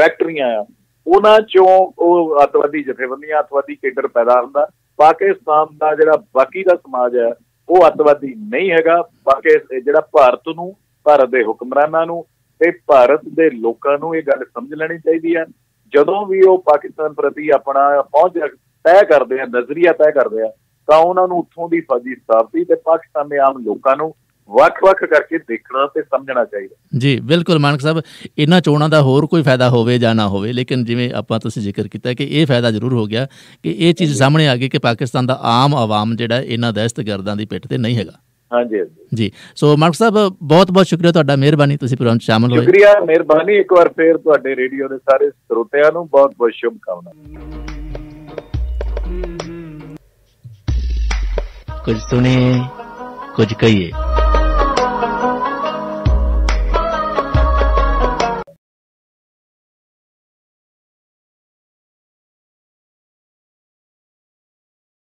ਫੈਕਟਰੀਆਂ ਆ ਉਹਨਾਂ ਚੋਂ ਉਹ ਅੱਤਵਾਦੀ ਜਥੇਬੰਦੀਆਂ, ਅੱਤਵਾਦੀ ਕੇਡਰ ਪੈਦਾ ਹੁੰਦਾ। ਪਾਕਿਸਤਾਨ ਦਾ ਜਿਹੜਾ ਬਾਕੀ ਦਾ ਸਮਾਜ ਹੈ, ਉਹ ਅੱਤਵਾਦੀ ਨਹੀਂ ਹੈਗਾ। ਬਾਕੀ ਜਿਹੜਾ ਭਾਰਤ ਨੂੰ, ਭਾਰਤ ਦੇ ਹੁਕਮਰਾਨਾਂ ਨੂੰ ਤੇ ਭਾਰਤ ਦੇ ਲੋਕਾਂ ਨੂੰ ਇਹ ਗੱਲ ਸਮਝ ਲੈਣੀ ਚਾਹੀਦੀ ਹੈ। ਜਦੋਂ ਵੀ ਉਹ ਪਾਕਿਸਤਾਨ ਪ੍ਰਤੀ ਆਪਣਾ ਪਹੁੰਚ ਤੈਅ ਕਰਦੇ ਆ, ਨਜ਼ਰੀਆ ਤੈਅ ਕਰਦੇ ਆ, ਤਾਂ ਉਹਨਾਂ ਨੂੰ ਉੱਥੋਂ ਦੀ ਫੌਜੀ ਸਥਾਪਤੀ ਤੇ ਪਾਕਿਸਤਾਨ ਦੇ ਆਮ ਲੋਕਾਂ ਨੂੰ ਵੱਖ-ਵੱਖ ਕਰਕੇ ਦੇਖਣਾ ਤੇ ਸਮਝਣਾ ਚਾਹੀਦਾ। ਜੀ ਬਿਲਕੁਲ ਮਾਨਕ ਸਾਹਿਬ ਇਹਨਾਂ ਚੋਣਾਂ ਦਾ ਹੋਰ ਕੋਈ ਫਾਇਦਾ ਹੋਵੇ ਜਾਂ ਨਾ ਹੋਵੇ ਲੇਕਿਨ ਜਿਵੇਂ ਆਪਾਂ ਤੁਸੀਂ ਜ਼ਿਕਰ ਕੀਤਾ ਕਿ ਇਹ ਫਾਇਦਾ ਜ਼ਰੂਰ ਹੋ ਗਿਆ ਕਿ ਇਹ ਚੀਜ਼ ਸਾਹਮਣੇ ਆ ਗਈ ਕਿ ਪਾਕਿਸਤਾਨ ਦਾ ਆਮ ਆਵਾਮ ਜਿਹੜਾ ਇਹਨਾਂ ਦਹਿਸ਼ਤਗਰਦਾਂ ਦੀ ਪਿੱਠ ਤੇ ਨਹੀਂ ਹੈਗਾ। ਹਾਂਜੀ ਜੀ ਸੋ ਮਾਨਕ ਸਾਹਿਬ ਬਹੁਤ ਬਹੁਤ ਸ਼ੁਕਰੀਆ ਤੁਹਾਡਾ ਮਿਹਰਬਾਨੀ ਤੁਸੀਂ ਪ੍ਰੋਗਰਾਮ ਸ਼ਾਮਲ ਹੋਏ। ਸ਼ੁਕਰੀਆ ਮਿਹਰਬਾਨੀ। ਇੱਕ ਵਾਰ ਫੇਰ ਤੁਹਾਡੇ ਰੇਡੀਓ ਦੇ ਸਾਰੇ ਸਰੋਤਿਆਂ ਨੂੰ ਬਹੁਤ ਬਹੁਤ ਸ਼ੁਭ ਕਾਮਨਾ ਕੁਝ ਸੁਣੇ ਕੁਝ ਕਹੀਏ।